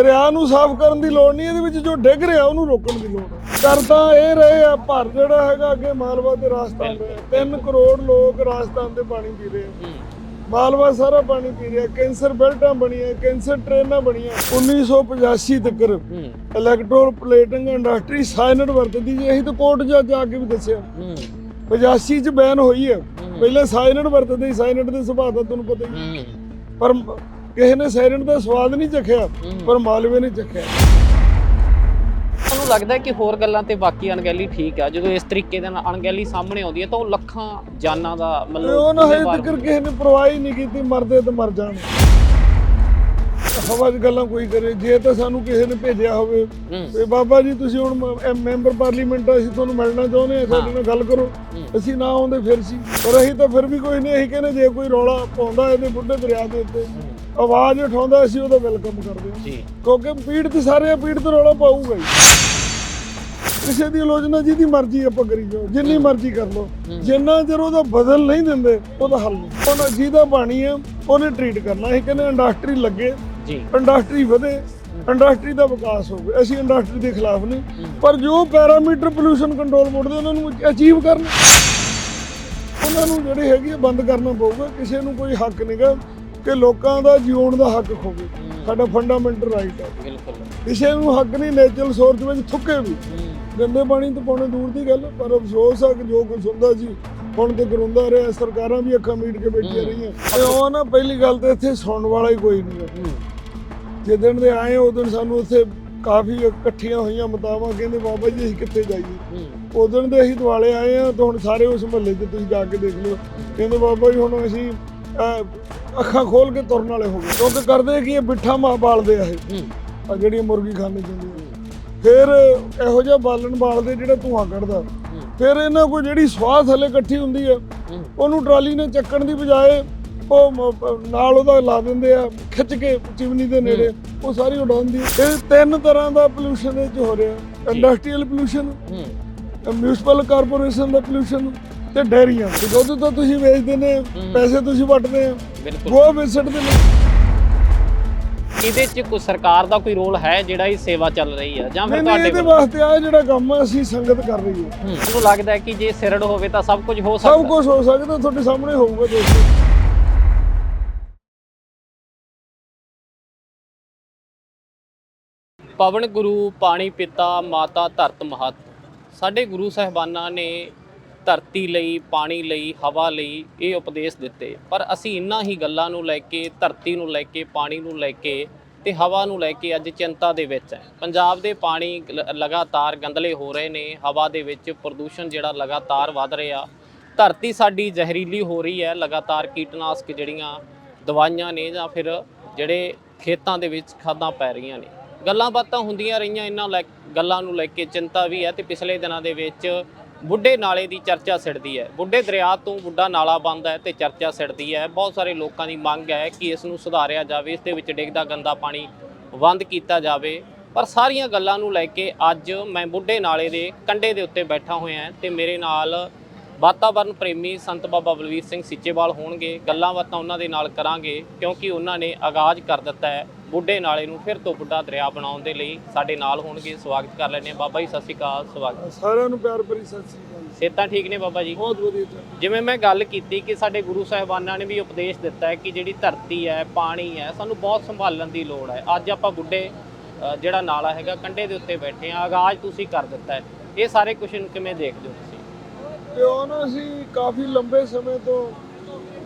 ਦਰਿਆ ਨੂੰ ਸਾਫ਼ ਕਰਨ ਦੀ ਲੋੜ ਨਹੀਂ ਇਹਦੇ ਵਿੱਚ ਜੋ ਡਿੱਗ ਰਿਹਾ ਉਹਨੂੰ ਰੋਕਣ ਦੀ ਲੋੜ ਹੈ। ਕਰ ਤਾਂ ਇਹ ਰਹੇ ਆ ਭਰ ਜਿਹੜਾ ਹੈਗਾ ਅੱਗੇ ਮਾਲਵਾ ਤੇ ਰਾਜਸਥਾਨ ਦੇ। 3 ਕਰੋੜ ਲੋਕ ਰਾਜਸਥਾਨ ਦੇ ਪਾਣੀ ਪੀ ਰਹੇ ਆ। ਮਾਲਵਾ ਸਾਰਾ ਪਾਣੀ ਪੀ ਰਿਹਾ ਕੈਂਸਰ ਬੈਲਟਾਂ ਬਣੀਆਂ ਕੈਂਸਰ ਟ੍ਰੇਨਾਂ ਬਣੀਆਂ। 1985 ਤੱਕ ਇਲੈਕਟ੍ਰੋਲ ਪਲੇਟਿੰਗ ਇੰਡਸਟਰੀ ਸਾਇਨਡ ਵਰਤਦੀ ਜੀ ਅਸੀਂ ਤਾਂ ਕੋਰਟ ਜਾ ਜਾ ਕੇ ਵੀ ਦੱਸਿਆ। 85 ਚ ਬੈਨ ਹੋਈ ਹੈ। ਪਹਿਲਾਂ ਸਾਇਨਡ ਵਰਤਦੇ ਸੀ ਸਾਇਨਡ ਦੇ ਸੁਭਾਅ ਦਾ ਤੁਹਾਨੂੰ ਪਤਾ ਹੀ। ਪਰ ਕਿਸੇ ਨੇ ਸਾਇਨਡ ਦਾ ਸਵਾਦ ਨਹੀਂ ਚੱਖਿਆ ਪਰ ਮਾਲਵੇ ਨੇ ਚੱਖਿਆ। ਤੁਹਾਨੂੰ ਲੱਗਦਾ ਹੈ ਕਿ ਹੋਰ ਗੱਲਾਂ ਤੇ ਬਾਕੀ ਅਣਗਹਿਲੀ ਠੀਕ ਆ? ਜਦੋਂ ਇਸ ਤਰੀਕੇ ਦੇ ਨਾਲ ਅਣਗਹਿਲੀ ਸਾਹਮਣੇ ਆਉਂਦੀ ਹੈ ਤਾਂ ਉਹ ਲੱਖਾਂ ਜਾਨਾਂ ਦਾ ਮਤਲਬ ਉਹ ਨਾ ਹਜੇ ਤੱਕ ਕਿਸੇ ਨੇ ਪਰਵਾਹ ਹੀ ਨਹੀਂ ਕੀਤੀ ਮਰਦੇ ਤੇ ਮਰ ਜਾਣ। ਹਵਾ 'ਚ ਗੱਲਾਂ ਕੋਈ ਕਰੇ ਜੇ ਤਾਂ ਸਾਨੂੰ ਕਿਸੇ ਨੇ ਭੇਜਿਆ ਹੋਵੇ। ਹੂੰ। ਤੇ ਬਾਬਾ ਜੀ ਤੁਸੀਂ ਹੁਣ ਮ- ਮੈਂਬਰ ਪਾਰਲੀਮੈਂਟ ਆ ਅਸੀਂ ਤੁਹਾਨੂੰ ਮਿਲਣਾ ਚਾਹੁੰਦੇ ਆ ਸਾਡੇ ਨਾਲ ਗੱਲ ਕਰੋ। ਹੂੰ। ਅਸੀਂ ਨਾ ਆਉਂਦੇ ਫਿਰ ਸੀ। ਪਰ ਅਸੀਂ ਤਾਂ ਫਿਰ ਵੀ ਕੋਈ ਨਹੀਂ ਅਸੀਂ ਕਹਿੰਦੇ ਜੇ ਕੋਈ ਰੌਲਾ ਪਾਉਂਦਾ ਇਹਦੇ ਬੁੱਢੇ ਦਰਿਆ ਦੇ ਉੱਤੇ। ਆਵਾਜ਼ ਉਠਾਉਂਦਾ ਅਸੀਂ ਉਹਦਾ ਵੈਲਕਮ ਕਰਦੇ ਹਾਂ। ਜੀ। ਕਿਉਂਕਿ ਪੀੜਤ ਸਾਰੇ ਆ, ਪੀੜਤ ਰੌਲਾ ਪਾਊਗਾ ਹੀ। ਕਿਸੇ ਦੀ ਆਲੋਚਨਾ ਜਿਹਦੀ ਮਰਜ਼ੀ ਆਪਾਂ ਕਰੀ ਜਾਓ ਜਿੰਨੀ ਮਰਜ਼ੀ ਕਰ ਲਓ। ਜਿੰਨਾ ਚਿਰ ਉਹਦਾ ਬਦਲ ਨਹੀਂ ਦਿੰਦੇ ਉਹਦਾ ਹੱਲ ਨਹੀਂ। ਉਹਨਾਂ ਜਿਹਦਾ ਬਾਣੀ ਆ ਉਹਨੇ ਟ੍ਰੀਟ ਕਰਨਾ। ਅਸੀਂ ਕਹਿੰਦੇ ਇੰਡਸਟਰੀ ਲੱਗੇ ਜੀ। ਇੰਡਸਟਰੀ ਵਧੇ ਇੰਡਸਟਰੀ ਦਾ ਵਿਕਾਸ ਹੋਵੇ ਅਸੀਂ ਇੰਡਸਟਰੀ ਦੇ ਖਿਲਾਫ ਨਹੀਂ। ਪਰ ਜੋ ਪੈਰਾਮੀਟਰ ਪੋਲੂਸ਼ਨ ਕੰਟਰੋਲ ਬੋਰਡ ਦੇ ਉਹਨਾਂ ਨੂੰ ਅਚੀਵ ਕਰਨ। ਉਹਨਾਂ ਨੂੰ ਜਿਹੜੇ ਹੈਗੇ ਆ ਬੰਦ ਕਰਨਾ ਪਊਗਾ। ਕਿਸੇ ਨੂੰ ਕੋਈ ਹੱਕ ਨਹੀਂਗਾ ਕਿ ਲੋਕਾਂ ਦਾ ਜਿਉਣ ਦਾ ਹੱਕ ਖੋਵੇ। ਸਾਡਾ ਫੰਡਾਮੈਂਟਲ ਰਾਈਟ ਹੈ ਬਿਲਕੁਲ। ਕਿਸੇ ਨੂੰ ਹੱਕ ਨਹੀਂ ਨੇਚਰਲ ਸੋਰਸ ਵਿੱਚ ਥੁੱਕੇ ਵੀ। ਗੰਦੇ ਪਾਣੀ ਤੋਂ ਪਾਉਣੇ ਦੂਰ ਦੀ ਗੱਲ ਪਰ ਅਫਸੋਸ ਆ ਕਿ ਜੋ ਕੁਝ ਹੁੰਦਾ ਸੀ ਹੁਣ ਤੇ ਗਰੁੰਦਾ ਰਿਹਾ ਸਰਕਾਰਾਂ ਵੀ ਅੱਖਾਂ ਮੀਟ ਕੇ ਬੈਠੀਆਂ ਰਹੀਆਂ। ਤੇ ਉਹ ਨਾ ਪਹਿਲੀ ਗੱਲ ਤੇ ਇੱਥੇ ਸੁਣਨ ਵਾਲਾ ਹੀ ਕੋਈ ਨਹੀਂ ਜਿੱਦਣ ਦੇ ਆਏ ਉਦੋਂ ਸਾਨੂੰ ਉੱਥੇ ਕਾਫੀ ਇਕੱਠੀਆਂ ਹੋਈਆਂ ਮਤਾਵਾਂ ਕਹਿੰਦੇ ਬਾਬਾ ਜੀ ਅਸੀਂ ਕਿੱਥੇ ਜਾਈਏ? ਉਦੋਂ ਦੇ ਅਸੀਂ ਦੁਆਲੇ ਆਏ ਆ ਤਾਂ ਹੁਣ ਸਾਰੇ ਉਸ ਮਹੱਲੇ 'ਚ ਤੁਸੀਂ ਜਾ ਕੇ ਦੇਖ ਲਓ। ਕਹਿੰਦੇ ਬਾਬਾ ਜੀ ਹੁਣ ਅਸੀਂ ਅੱਖਾਂ ਖੋਲ ਕੇ ਤੁਰਨ ਵਾਲੇ ਹੋ ਗਏ। ਕਿਉਂਕਿ ਕਰਦੇ ਕੀ ਇਹ ਬਿੱਠਾ ਮਾਂ ਬਾਲਦੇ ਆ ਇਹ। ਆ ਜਿਹੜੀਆਂ ਮੁਰਗੀ ਖਾਣੇ ਜਾਂਦੀਆਂ ਫਿਰ ਇਹੋ ਜਿਹਾ ਬਾਲਣ ਬਾਲਦੇ ਜਿਹੜਾ ਧੂਆਂ ਕੱਢਦਾ। ਫਿਰ ਇਹਨਾਂ ਕੋਲ ਜਿਹੜੀ ਸਵਾਹ ਥੱਲੇ ਇਕੱਠੀ ਹੁੰਦੀ ਆ ਉਹਨੂੰ ਟਰਾਲੀ ਨੇ ਚੱਕਣ ਦੀ ਬਜਾਏ ਉਹ ਨਾਲ ਉਹਦਾ ਲਾ ਦਿੰਦੇ ਆ ਖਿੱਚ ਕੇ ਚਿਮਨੀ ਦੇ ਨੇੜੇ। ਉਹ ਸਾਰੀ ਉਡਾਉਂਦੀ ਇਹ ਤਿੰਨ ਤਰ੍ਹਾਂ ਦਾ ਪੋਲੂਸ਼ਨ ਇਹ ਚ ਹੋ ਰਿਹਾ। ਇੰਡਸਟਰੀਅਲ ਪੋਲੂਸ਼ਨ ਮਿਊਨਿਸਪਲ ਕਾਰਪੋਰੇਸ਼ਨ ਦਾ ਪੋਲੂਸ਼ਨ ਤੇ ਡੈਰੀਆਂ। ਤੇ ਦੁੱਧ ਤਾਂ ਤੁਸੀਂ ਵੇਚਦੇ ਨੇ ਪੈਸੇ ਤੁਸੀਂ ਵੱਟਦੇ ਆ ਬਿਲਕੁਲ। ਉਹ ਵੇਚਦੇ ਨੇ ਇਹਦੇ 'ਚ ਕੋਈ ਸਰਕਾਰ ਦਾ ਕੋਈ ਰੋਲ ਹੈ ਜਿਹੜਾ ਇਹ ਸੇਵਾ ਚੱਲ ਰਹੀ ਹੈ ਜਾਂ ਫਿਰ ਨਹੀਂ ਨਹੀਂ ਤੁਹਾਡੇ ਇਹਦੇ ਵੱਲੋਂ? ਵਾਸਤੇ ਆ ਜਿਹੜਾ ਕੰਮ ਆ ਅਸੀਂ ਸੰਗਤ ਕਰ ਰਹੀ ਹੈ ਹੂੰ। ਮੈਨੂੰ ਲੱਗਦਾ ਹੈ ਕਿ ਜੇ ਸਿਰੜ ਹੋਵੇ ਤਾਂ ਸਭ ਕੁਝ ਹੋ ਸਭ ਸਕਦਾ। ਕੁਝ ਹੋ ਸਕਦਾ ਤੁਹਾਡੇ ਸਾਹਮਣੇ ਹੋਊਗਾ ਦੋਸਤੋ ਪਵਨ ਗੁਰੂ ਪਾਣੀ ਪਿਤਾ ਮਾਤਾ ਧਰਤ ਮਹਤ। ਸਾਡੇ ਗੁਰੂ ਸਾਹਿਬਾਨਾਂ ਨੇ ਧਰਤੀ ਲਈ, ਪਾਣੀ ਲਈ, ਹਵਾ ਲਈ ਇਹ ਉਪਦੇਸ਼ ਦਿੱਤੇ। ਪਰ ਅਸੀਂ ਇਨ੍ਹਾਂ ਹੀ ਗੱਲਾਂ ਨੂੰ ਲੈ ਕੇ, ਧਰਤੀ ਨੂੰ ਲੈ ਕੇ, ਪਾਣੀ ਨੂੰ ਲੈ ਕੇ ਤੇ ਹਵਾ ਨੂੰ ਲੈ ਕੇ ਅੱਜ ਚਿੰਤਾ ਦੇ ਵਿੱਚ ਹੈ। ਪੰਜਾਬ ਦੇ ਪਾਣੀ ਲ- ਲਗਾਤਾਰ ਗੰਦਲੇ ਹੋ ਰਹੇ ਨੇ। ਹਵਾ ਦੇ ਵਿੱਚ ਪ੍ਰਦੂਸ਼ਣ ਜਿਹੜਾ ਲਗਾਤਾਰ ਵੱਧ ਰਿਹਾ। ਧਰਤੀ ਸਾਡੀ ਜ਼ਹਿਰੀਲੀ ਹੋ ਰਹੀ ਹੈ। ਲਗਾਤਾਰ ਕੀਟਨਾਸ਼ਕ ਜਿਹੜੀਆਂ ਦਵਾਈਆਂ ਨੇ ਜਾਂ ਫਿਰ ਜਿਹੜੇ ਖੇਤਾਂ ਦੇ ਵਿੱਚ ਖਾਦਾਂ ਪੈ ਰਹੀਆਂ ਨੇ। ਗੱਲਾਂ ਬਾਤਾਂ ਹੁੰਦੀਆਂ ਰਹੀਆਂ। ਇਹਨਾਂ ਲੈ, ਗੱਲਾਂ ਨੂੰ ਲੈ ਕੇ ਚਿੰਤਾ ਵੀ ਹੈ ਤੇ ਪਿਛਲੇ ਦਿਨਾਂ ਦੇ ਵਿੱਚ ਬੁੱਢੇ ਨਾਲੇ ਦੀ ਚਰਚਾ ਸਿੜਦੀ ਹੈ। ਬੁੱਢੇ ਦਰਿਆ ਤੋਂ ਬੁੱਢਾ ਨਾਲਾ ਬੰਦ ਹੈ ਤੇ ਚਰਚਾ ਸਿੜਦੀ ਹੈ। ਬਹੁਤ ਸਾਰੇ ਲੋਕਾਂ ਦੀ ਮੰਗ ਹੈ ਕਿ ਇਸ ਨੂੰ ਸੁਧਾਰਿਆ ਜਾਵੇ, ਇਸ ਦੇ ਵਿੱਚ ਡਿੱਗਦਾ ਗੰਦਾ ਪਾਣੀ ਬੰਦ ਕੀਤਾ ਜਾਵੇ। ਪਰ ਸਾਰੀਆਂ ਗੱਲਾਂ ਨੂੰ ਲੈ ਕੇ ਅੱਜ ਮੈਂ ਬੁੱਢੇ ਨਾਲੇ ਦੇ ਕੰਢੇ ਦੇ ਉੱਤੇ ਬੈਠਾ ਹੋਇਆ ਹਾਂ ਤੇ ਮੇਰੇ ਨਾਲ ਵਾਤਾਵਰਣ ਪ੍ਰੇਮੀ ਸੰਤ ਬਾਬਾ ਬਲਵੀਰ ਸਿੰਘ ਸਿੱਚੇਵਾਲ ਹੋਣਗੇ। ਗੱਲਾਂ ਬਾਤਾਂ ਉਹਨਾਂ ਦੇ ਨਾਲ ਕਰਾਂਗੇ ਕਿਉਂਕਿ ਉਹਨਾਂ ਨੇ ਆਗਾਜ਼ ਕਰ ਦਿੱਤਾ ਹੈ। ਬੁੱਢੇ ਨਾਲੇ ਨੂੰ ਫਿਰ ਤੋਂ ਬੁੱਢਾ ਦਰਿਆ ਬਣਾਉਣ ਦੇ ਲਈ ਸਾਡੇ ਨਾਲ ਹੋਣਗੇ। ਸਵਾਗਤ ਕਰ ਹਾਂ। ਬਾਬਾ ਜੀ ਸਤਿ ਸ਼੍ਰੀ ਅਕਾਲ ਸਵਾਗਤ। ਸਾਰਿਆਂ ਨੂੰ ਪਿਆਰ ਭਰੀ ਸਤਿ ਸ੍ਰੀ ਅਕਾਲ ਸਿਹਤਾਂ ਠੀਕ ਨੇ ਬਾਬਾ ਜੀ? ਬਹੁਤ ਵਧੀਆ ਜਿਵੇਂ ਮੈਂ ਗੱਲ ਕੀਤੀ ਕਿ ਸਾਡੇ ਗੁਰੂ ਸਾਹਿਬਾਨਾਂ ਨੇ ਵੀ ਉਪਦੇਸ਼ ਦਿੱਤਾ ਹੈ ਕਿ ਜਿਹੜੀ ਧਰਤੀ ਹੈ ਪਾਣੀ ਹੈ ਸਾਨੂੰ ਬਹੁਤ ਸੰਭਾਲਣ ਦੀ ਲੋੜ ਹੈ। ਅੱਜ ਆਪਾਂ ਬੁੱਢੇ ਅ, ਜਿਹੜਾ ਨਾਲਾ ਹੈਗਾ ਕੰਢੇ ਦੇ ਉੱਤੇ ਬੈਠੇ ਆ ਆਗਾਜ਼ ਤੁਸੀਂ ਕਰ ਦਿੱਤਾ ਹੈ। ਇਹ ਸਾਰੇ ਕੁਝ ਨੂੰ ਕਿਵੇਂ ਦੇਖਦੇ ਹੋ ਤੁਸੀਂ? ਤੇ ਉਹ ਨਾ ਅਸੀਂ ਕਾਫੀ ਲੰਬੇ ਸਮੇਂ ਤੋਂ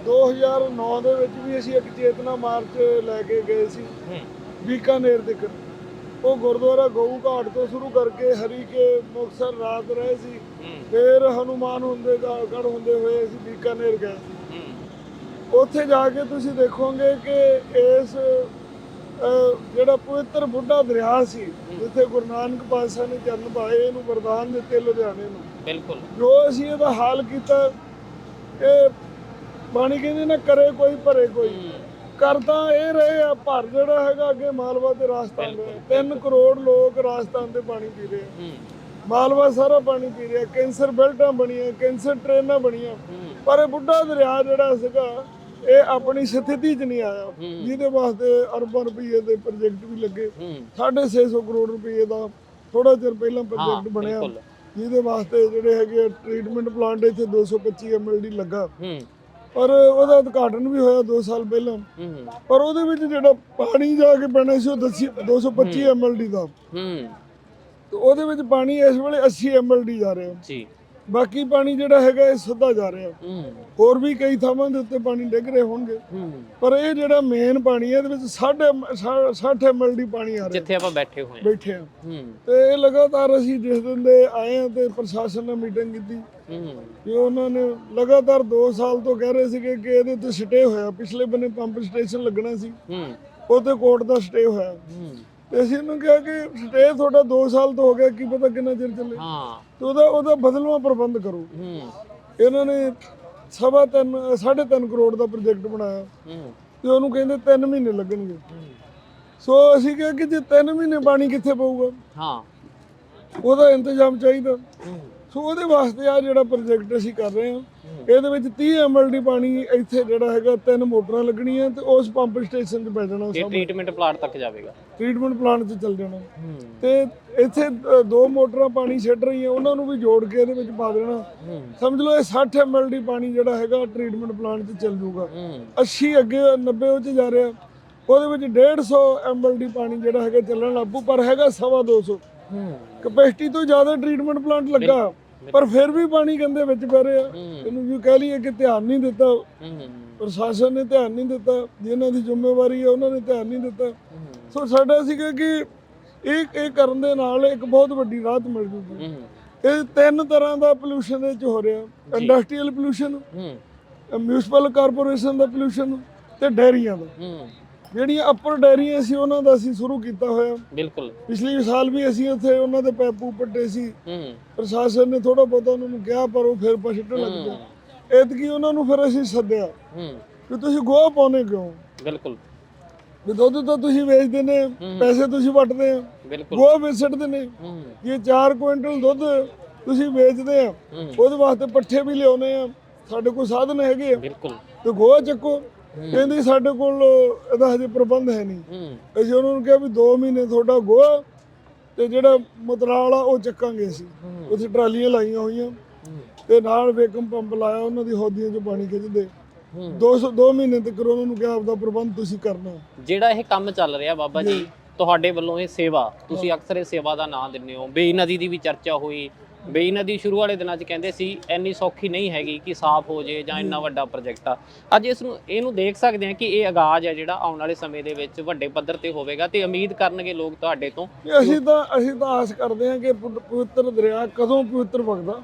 2009 ਦੇ ਵਿੱਚ ਵੀ ਅਸੀਂ ਇੱਕ ਚੇਤਨਾ ਮਾਰਚ ਲੈ ਕੇ ਗਏ ਸੀ। ਬੀਕਾਨੇਰ ਤੱਕ। ਉਹ ਗੁਰਦੁਆਰਾ ਗਊ ਘਾਟ ਤੋਂ ਸ਼ੁਰੂ ਕਰਕੇ ਹਰੀਕੇ ਮੁਕਤਸਰ ਰਾਤ ਰਹੇ ਸੀ। ਫਿਰ ਹਨੂਮਾਨ ਹੁੰਦੇ ਗੜ ਹੁੰਦੇ ਹੋਏ ਅਸੀਂ ਬੀਕਾਨੇਰ ਗਏ। ਸੀ ਉੱਥੇ ਜਾ ਕੇ ਤੁਸੀਂ ਦੇਖੋਗੇ ਕਿ ਇਸ ਜਿਹੜਾ ਪਵਿੱਤਰ ਬੁੱਢਾ ਦਰਿਆ ਸੀ ਜਿੱਥੇ ਗੁਰੂ ਨਾਨਕ ਪਾਤਸ਼ਾਹ ਨੇ ਚਰਨ ਪਾਏ ਇਹਨੂੰ ਵਰਦਾਨ ਦਿੱਤੇ ਲੁਧਿਆਣੇ ਨੂੰ। ਬਿਲਕੁਲ। ਜੋ ਅਸੀਂ ਇਹਦਾ ਹਾਲ ਕੀਤਾ ਇਹ ਬਾਣੀ ਕਹਿੰਦੇ ਨਾ ਕਰੇ ਕੋਈ ਭਰੇ ਕੋਈ। ਕਰਦਾ ਇਹ ਰਹੇ ਆ ਭਰ ਜਿਹੜਾ ਹੈਗਾ ਅੱਗੇ ਮਾਲਵਾ ਤੇ ਰਾਜਸਥਾਨ ਦੇ। 3 ਕਰੋੜ ਲੋਕ ਰਾਜਸਥਾਨ ਦੇ ਪਾਣੀ ਪੀ ਰਹੇ ਮਾਲਵਾ ਸਾਰਾ ਪਾਣੀ ਪੀ ਰਿਹਾ ਕੈਂਸਰ ਬੈਲਟਾਂ ਬਣੀਆਂ ਕੈਂਸਰ ਟ੍ਰੇਨਾਂ ਬਣੀਆਂ। ਪਰ ਇਹ ਬੁੱਢਾ ਦਰਿਆ ਜਿਹੜਾ ਸੀਗਾ ਇਹ ਆਪਣੀ ਸਥਿਤੀ 'ਚ ਨਹੀਂ ਆਇਆ। ਜਿਹਦੇ ਵਾਸਤੇ ਅਰਬਾਂ ਰੁਪਏ ਦੇ ਪ੍ਰੋਜੈਕਟ ਵੀ ਲੱਗੇ। ਹੂੰ। 650 ਕਰੋੜ ਰੁਪਏ ਦਾ ਥੋੜਾ ਚਿਰ ਪਹਿਲਾਂ ਪ੍ਰੋਜੈਕਟ ਬਣਿਆ। ਜਿਹਦੇ ਵਾਸਤੇ ਜਿਹੜੇ ਹੈਗੇ ਟ੍ਰੀਟਮੈਂਟ ਪਲਾਂਟ ਇੱਥੇ 225 ਐਮਐਲਡੀ ਲੱਗਾ। ਪਰ ਉਹਦਾ ਉਦਘਾਟਨ ਵੀ ਹੋਇਆ 2 ਸਾਲ ਪਹਿਲਾਂ। ਪਰ ਉਹਦੇ ਵਿੱਚ ਜਿਹੜਾ ਪਾਣੀ ਜਾ ਕੇ ਪੈਣਾ ਸੀ ਉਹ ਦੱਸੀ 225 ਐਮਐਲਡੀ ਦਾ। ਹੂੰ। ਤੇ ਉਹਦੇ ਵਿੱਚ ਪਾਣੀ ਇਸ ਵੇਲੇ 80 ਐਮਐਲਡੀ ਜਾ ਰਿਹਾ। ਜੀ। ਬਾਕੀ ਪਾਣੀ ਜਿਹੜਾ ਹੈਗਾ ਇਹ ਸਿੱਧਾ ਜਾ ਰਿਹਾ। ਹੋਰ ਵੀ ਕਈ ਥਾਵਾਂ ਦੇ ਉੱਤੇ ਪਾਣੀ ਡਿੱਗ ਰਹੇ ਹੋਣਗੇ। ਪਰ ਇਹ ਜਿਹੜਾ ਮੇਨ ਪਾਣੀ ਹੈ ਇਹਦੇ ਵਿੱਚ 60 60 ਐਮਐਲਡੀ ਪਾਣੀ ਆ ਰਿਹਾ। ਜਿੱਥੇ ਆਪਾਂ ਬੈਠੇ ਹੋਏ ਹਾਂ। ਬੈਠੇ ਆ ਹੂੰ। ਤੇ ਇਹ ਲਗਾਤਾਰ ਅਸੀਂ ਜਿਸ ਦਿਨ ਦੇ ਆਏ ਆ ਤੇ ਪ੍ਰਸ਼ਾਸਨ ਨਾਲ ਮੀਟਿੰਗ ਕੀਤੀ। ਕਿ ਉਹਨਾਂ ਨੇ ਲਗਾਤਾਰ 2 ਸਾਲ ਤੋਂ ਕਹਿ ਰਹੇ ਸੀਗੇ ਕਿ ਇਹਦੇ ਤੇ ਸਟੇ ਹੋਇਆ। ਪਿਛਲੇ ਬੰਨੇ ਪੰਪ ਸਟੇਸ਼ਨ ਲੱਗਣਾ ਸੀ। ਹੂੰ। ਉਹਤੇ ਕੋਰਟ ਦਾ ਸਟੇ ਹੋਇਆ। ਤੇ ਅਸੀਂ ਇਹਨੂੰ ਕਿਹਾ ਕਿ ਸਟੇ ਤੁਹਾਡਾ 2 ਸਾਲ ਤੋਂ ਹੋ ਗਿਆ ਕੀ ਪਤਾ ਕਿੰਨਾ ਚਿਰ ਚੱਲੇ। ਹਾਂ। ਤੇ ਉਹਦਾ ਉਹਦਾ ਬਦਲਵਾ ਪ੍ਰਬੰਧ ਕਰੋ। ਹੂੰ। ਇਹਨਾਂ ਨੇ ਸਵਾ ਤਿੰਨ ਸਾਢੇ ਤਿੰਨ ਕਰੋੜ ਦਾ ਪ੍ਰੋਜੈਕਟ ਬਣਾਇਆ। ਹੂੰ। ਤੇ ਉਹਨੂੰ ਕਹਿੰਦੇ 3 ਮਹੀਨੇ ਲੱਗਣਗੇ। ਸੋ ਅਸੀਂ ਕਿਹਾ ਕਿ ਜੇ 3 ਮਹੀਨੇ ਪਾਣੀ ਕਿੱਥੇ ਪਊਗਾ? ਹਾਂ। ਉਹਦਾ ਇੰਤਜ਼ਾਮ ਚਾਹੀਦਾ। ਸੋ ਉਹਦੇ ਵਾਸਤੇ ਆ ਜਿਹੜਾ ਪ੍ਰੋਜੈਕਟ ਅਸੀਂ ਕਰ ਰਹੇ ਹਾਂ ਇਹਦੇ ਵਿੱਚ 30 ਐਮਐਲਡੀ ਪਾਣੀ ਇੱਥੇ ਜਿਹੜਾ ਹੈਗਾ ਤਿੰਨ ਮੋਟਰਾਂ ਲੱਗਣੀਆਂ ਤੇ ਉਸ ਪੰਪ ਸਟੇਸ਼ਨ 'ਚ ਪੈ ਜਾਣਾ ਇਹ ਸਭ ਟ੍ਰੀਟਮੈਂਟ ਪਲਾਂਟ ਤੱਕ ਜਾਵੇਗਾ। ਟ੍ਰੀਟਮੈਂਟ ਪਲਾਂਟ 'ਚ ਚੱਲ ਜਾਣਾ। ਤੇ ਇੱਥੇ ਅ, ਦੋ ਮੋਟਰਾਂ ਪਾਣੀ ਛੱਡ ਰਹੀਆਂ ਉਹਨਾਂ ਨੂੰ ਵੀ ਜੋੜ ਕੇ ਇਹਦੇ ਵਿੱਚ ਪਾ ਦੇਣਾ। ਸਮਝ ਲਓ ਇਹ 60 ਐਮਐਲਡੀ ਪਾਣੀ ਜਿਹੜਾ ਹੈਗਾ ਟ੍ਰੀਟਮੈਂਟ ਪਲਾਂਟ 'ਚ ਚੱਲ ਜਾਊਗਾ। ਹੂੰ। 80 ਅੱਗੇ 90 ਉਹ 'ਚ ਜਾ ਰਿਹਾ। ਉਹਦੇ ਵਿੱਚ 150 ਐਮਐਲਡੀ ਪਾਣੀ ਜਿਹੜਾ ਹੈਗਾ ਚੱਲਣ ਲੱਪੂ ਪਰ ਹੈਗਾ ਸਵਾ 200 ਹੂੰ। ਕਪੈਸਿਟੀ ਤੋਂ ਜ਼ਿਆਦਾ ਟ੍ਰੀਟਮੈਂਟ ਪਲਾਂਟ ਲੱਗਾ। ਪਰ ਫਿਰ ਵੀ ਪਾਣੀ ਗੰਦੇ ਵਿੱਚ ਪੈ ਰਿਹਾ। ਇਹਨੂੰ ਵੀ ਕਹਿ ਲਈਏ ਕਿ ਧਿਆਨ ਨਹੀਂ ਦਿੱਤਾ। ਪ੍ਰਸ਼ਾਸਨ ਨੇ ਧਿਆਨ ਨਹੀਂ ਦਿੱਤਾ। ਜਿਨ੍ਹਾਂ ਦੀ ਜ਼ਿੰਮੇਵਾਰੀ ਹੈ ਉਹਨਾਂ ਨੇ ਧਿਆਨ ਨਹੀਂ ਦਿੱਤਾ। ਸੋ ਸਾਡਾ ਸੀਗਾ ਕਿ ਇਹ ਇਹ ਕਰਨ ਦੇ ਨਾਲ ਇੱਕ ਬਹੁਤ ਵੱਡੀ ਰਾਹਤ ਮਿਲ ਜੂਗੀ। ਇਹ ਤਿੰਨ ਤਰ੍ਹਾਂ ਦਾ ਪੋਲੂਸ਼ਨ ਇਹ ਚ ਹੋ ਰਿਹਾ। ਇੰਡਸਟਰੀਅਲ ਪੋਲੂਸ਼ਨ ਮਿਊਨਿਸਪਲ ਕਾਰਪੋਰੇਸ਼ਨ ਦਾ ਪੋਲੂਸ਼ਨ ਤੇ ਡੈਰੀਆਂ ਦਾ। ਜਿਹੜੀਆਂ ਅਪਰ ਡੈਰੀਆਂ ਸੀ ਉਹਨਾਂ ਦਾ ਅਸੀਂ ਸ਼ੁਰੂ ਕੀਤਾ ਹੋਇਆ। ਬਿਲਕੁਲ। ਪਿਛਲੇ ਸਾਲ ਵੀ ਅਸੀਂ ਉੱਥੇ ਉਹਨਾਂ ਦੇ ਪੈਪੂ ਪੱਟੇ ਸੀ। ਹੂੰ। ਪ੍ਰਸ਼ਾਸਨ ਨੇ ਥੋੜਾ ਬਹੁਤਾ ਉਹਨਾਂ ਨੂੰ ਕਿਹਾ ਪਰ ਉਹ ਫਿਰ ਪਛੜਨ ਲੱਗ ਗਏ। ਐਤਕੀ ਉਹਨਾਂ ਨੂੰ ਫਿਰ ਅਸੀਂ ਸੱਦਿਆ ਹੂੰ। ਕਿ ਤੁਸੀਂ ਗੋਹਾ ਪਾਉਨੇ ਕਿਉਂ? ਬਿਲਕੁਲ। ਵੀ ਦੁੱਧ ਤਾਂ ਤੁਸੀਂ ਵੇਚਦੇ ਨੇ ਪੈਸੇ ਤੁਸੀਂ ਵੱਟਦੇ ਆ। ਬਿਲਕੁਲ। ਗੋਹਾ ਵੇਚ ਛੱਡਦੇ ਨੇ। ਇਹ 4 ਕੁਇੰਟਲ ਦੁੱਧ ਤੁਸੀਂ ਵੇਚਦੇ ਆ ਉਹਦੇ ਵਾਸਤੇ ਪੱਠੇ ਵੀ ਲਿਆਉਨੇ ਆ। ਸਾਡੇ ਕੋਲ ਸਾਧਨ ਹੈਗੇ ਆ। ਬਿਲਕੁਲ। ਤੇ ਗੋਹਾ ਚੱਕੋ। ਕਹਿੰਦੇ ਸਾਡੇ ਕੋਲ ਇਹਦਾ ਹਜੇ ਪ੍ਰਬੰਧ ਹੈ ਨਹੀਂ। ਅਸੀਂ ਉਹਨਾਂ ਨੂੰ ਕਿਹਾ ਵੀ 2 ਮਹੀਨੇ ਤੁਹਾਡਾ ਗੋਹਾ ਤੇ ਜਿਹੜਾ ਮਤਰਾਲ ਆ ਉਹ ਚੱਕਾਂਗੇ ਅਸੀਂ। ਉੱਥੇ ਟਰਾਲੀਆਂ ਲਾਈਆਂ ਹੋਈਆਂ। ਤੇ ਨਾਲ ਵੇਕਮ ਪੰਪ ਲਾਇਆ ਉਹਨਾਂ ਦੀ ਹੌਦੀਆਂ 'ਚ ਪਾਣੀ ਖਿੱਚਦੇ। ਹੂੰ। 200 2 ਮਹੀਨੇ ਤੱਕ ਉਹਨਾਂ ਨੂੰ ਕਿਹਾ ਆਪਦਾ ਪ੍ਰਬੰਧ ਤੁਸੀਂ ਕਰਨਾ। ਜਿਹੜਾ ਇਹ ਕੰਮ ਚੱਲ ਰਿਹਾ ਬਾਬਾ ਜੀ ਤੁਹਾਡੇ ਵੱਲੋਂ ਇਹ ਸੇਵਾ ਤੁਸੀਂ ਅਕਸਰ ਇਹ ਸੇਵਾ ਦਾ ਨਾਂ ਦਿੰਦੇ ਹੋ। ਬੇਈ ਨਦੀ ਦੀ ਵੀ ਚਰਚਾ ਹੋਈ ਬੇਈ ਨਦੀ ਸ਼ੁਰੂ ਵਾਲੇ ਦਿਨਾਂ 'ਚ ਕਹਿੰਦੇ ਸੀ ਇੰਨੀ ਸੌਖੀ ਨਹੀਂ ਹੈਗੀ ਕਿ ਸਾਫ਼ ਹੋ ਜੇ ਜਾਂ ਇੰਨਾ ਵੱਡਾ ਪ੍ਰੋਜੈਕਟ ਆ। ਅੱਜ ਇਸ ਨੂੰ ਇਹਨੂੰ ਦੇਖ ਸਕਦੇ ਹਾਂ ਕਿ ਇਹ ਆਗਾਜ਼ ਹੈ ਜਿਹੜਾ ਆਉਣ ਵਾਲੇ ਸਮੇਂ ਦੇ ਵਿੱਚ ਵੱਡੇ ਪੱਧਰ ਤੇ ਹੋਵੇਗਾ ਤੇ ਉਮੀਦ ਕਰਨਗੇ ਲੋਕ ਤੁਹਾਡੇ ਤੋਂ ਅਸੀਂ ਤਾਂ ਅਸੀਂ ਤਾਂ ਆਸ ਕਰਦੇ ਹਾਂ ਕਿ ਪੁ- ਪਵਿੱਤਰ ਦਰਿਆ ਕਦੋਂ ਪਵਿੱਤਰ ਵਗਦਾ।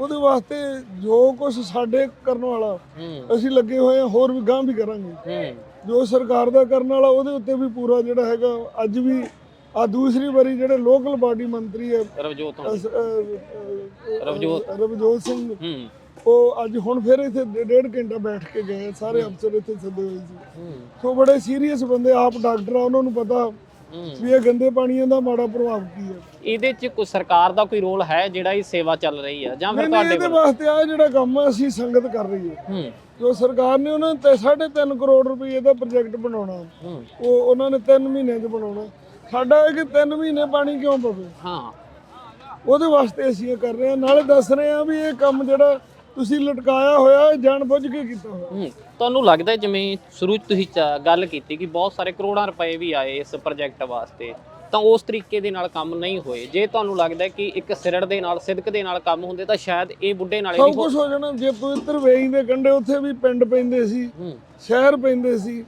ਉਹਦੇ ਵਾਸਤੇ ਜੋ ਕੁਝ ਸਾਡੇ ਕਰਨ ਵਾਲਾ ਹੂੰ। ਅਸੀਂ ਲੱਗੇ ਹੋਏ ਹਾਂ ਹੋਰ ਵੀ ਗਾਂ ਵੀ ਕਰਾਂਗੇ। ਹੂੰ। ਜੋ ਸਰਕਾਰ ਦਾ ਕਰਨ ਵਾਲਾ ਉਹਦੇ ਉੱਤੇ ਵੀ ਪੂਰਾ ਜਿਹੜਾ ਹੈਗਾ ਅੱਜ ਵੀ ਆ ਦੂਸਰੀ ਵਾਰੀ ਜਿਹੜੇ ਲੋਕਲ ਬਾਡੀ ਮੰਤਰੀ ਹੈ ਰਵਜੋਤ ਹੋਣੀ। ਅਸ- ਅ- ਅ- ਰਵਜੋਤ। ਰਵਜੋਤ ਸਿੰਘ। ਹੂੰ। ਉਹ ਅੱਜ ਹੁਣ ਫਿਰ ਇੱਥੇ ਡੇ- ਡੇਢ ਘੰਟਾ ਬੈਠ ਕੇ ਗਏ ਸਾਰੇ ਅਫਸਰ ਇੱਥੇ ਸੱਦੇ ਹੋਏ ਸੀ। ਹੂੰ। ਸੋ ਬੜੇ ਸੀਰੀਅਸ ਬੰਦੇ ਆਪ ਡਾਕਟਰ ਆ ਉਹਨਾਂ ਨੂੰ ਪਤਾ ਹੂੰ। ਵੀ ਇਹ ਗੰਦੇ ਪਾਣੀਆਂ ਦਾ ਮਾੜਾ ਪ੍ਰਭਾਵ ਕੀ ਹੈ। ਇਹਦੇ 'ਚ ਕੋਈ ਸਰਕਾਰ ਦਾ ਕੋਈ ਰੋਲ ਹੈ ਜਿਹੜਾ ਇਹ ਸੇਵਾ ਚੱਲ ਰਹੀ ਹੈ ਜਾਂ ਫਿਰ ਨਹੀਂ ਨਹੀਂ ਤੁਹਾਡੇ ਇਹਦੇ ਵੱਲੋਂ ਵਾਸਤੇ ਆ ਜਿਹੜਾ ਕੰਮ ਆ ਅਸੀਂ ਸੰਗਤ ਕਰ ਰਹੀ ਹੈ। ਹੂੰ। ਜੋ ਸਰਕਾਰ ਨੇ ਉਹਨਾਂ ਨੇ 3.5 ਕਰੋੜ ਰੁਪਏ ਦਾ ਪ੍ਰੋਜੈਕਟ ਬਣਾਉਣਾ। ਹੂੰ। ਉਹ ਉਹਨਾਂ ਨੇ 3 ਮਹੀਨਿਆਂ 'ਚ ਬਣਾਉਣਾ। ਸਾਡਾ ਇਹ ਕਿ 3 ਮਹੀਨੇ ਪਾਣੀ ਕਿਉਂ ਪਵੇ? ਹਾਂ। ਉਹਦੇ ਵਾਸਤੇ ਅਸੀਂ ਇਹ ਕਰ ਰਹੇ ਹਾਂ। ਨਾਲੇ ਦੱਸ ਰਹੇ ਹਾਂ ਵੀ ਇਹ ਕੰਮ ਜਿਹੜਾ ਤੁਸੀਂ ਲਟਕਾਇਆ ਹੋਇਆ ਇਹ ਜਾਣਬੁੱਝ ਕੇ ਕੀਤਾ ਹੋਇਆ। ਹੂੰ ਤੁਹਾਨੂੰ ਲੱਗਦਾ ਹੈ ਜਿਵੇਂ ਸ਼ੁਰੂ 'ਚ ਤੁਸੀਂ ਚ- ਗੱਲ ਕੀਤੀ ਕਿ ਬਹੁਤ ਸਾਰੇ ਕਰੋੜਾਂ ਰੁਪਏ ਵੀ ਆਏ ਇਸ ਪ੍ਰੋਜੈਕਟ ਵਾਸਤੇ ਤਾਂ ਉਸ ਤਰੀਕੇ ਦੇ ਨਾਲ ਕੰਮ ਨਹੀਂ ਹੋਏ। ਜੇ ਤੁਹਾਨੂੰ ਲੱਗਦਾ ਹੈ ਕਿ ਇੱਕ ਸਿਰੜ ਦੇ ਨਾਲ ਸਿਦਕ ਦੇ ਨਾਲ ਕੰਮ ਹੁੰਦੇ ਤਾਂ ਸ਼ਾਇਦ ਇਹ ਬੁੱਢੇ ਨਾਲੇ ਸਭ ਨਹੀਂ ਹੋ ਕੁਝ ਹੋ ਜਾਣਾ। ਜੇ ਪਵਿੱਤਰ ਵੇਈ ਦੇ ਕੰਢੇ ਉੱਥੇ ਵੀ ਪਿੰਡ ਪੈਂਦੇ ਸੀ ਹੂੰ। ਸ਼ਹਿਰ ਪੈਂਦੇ ਸੀ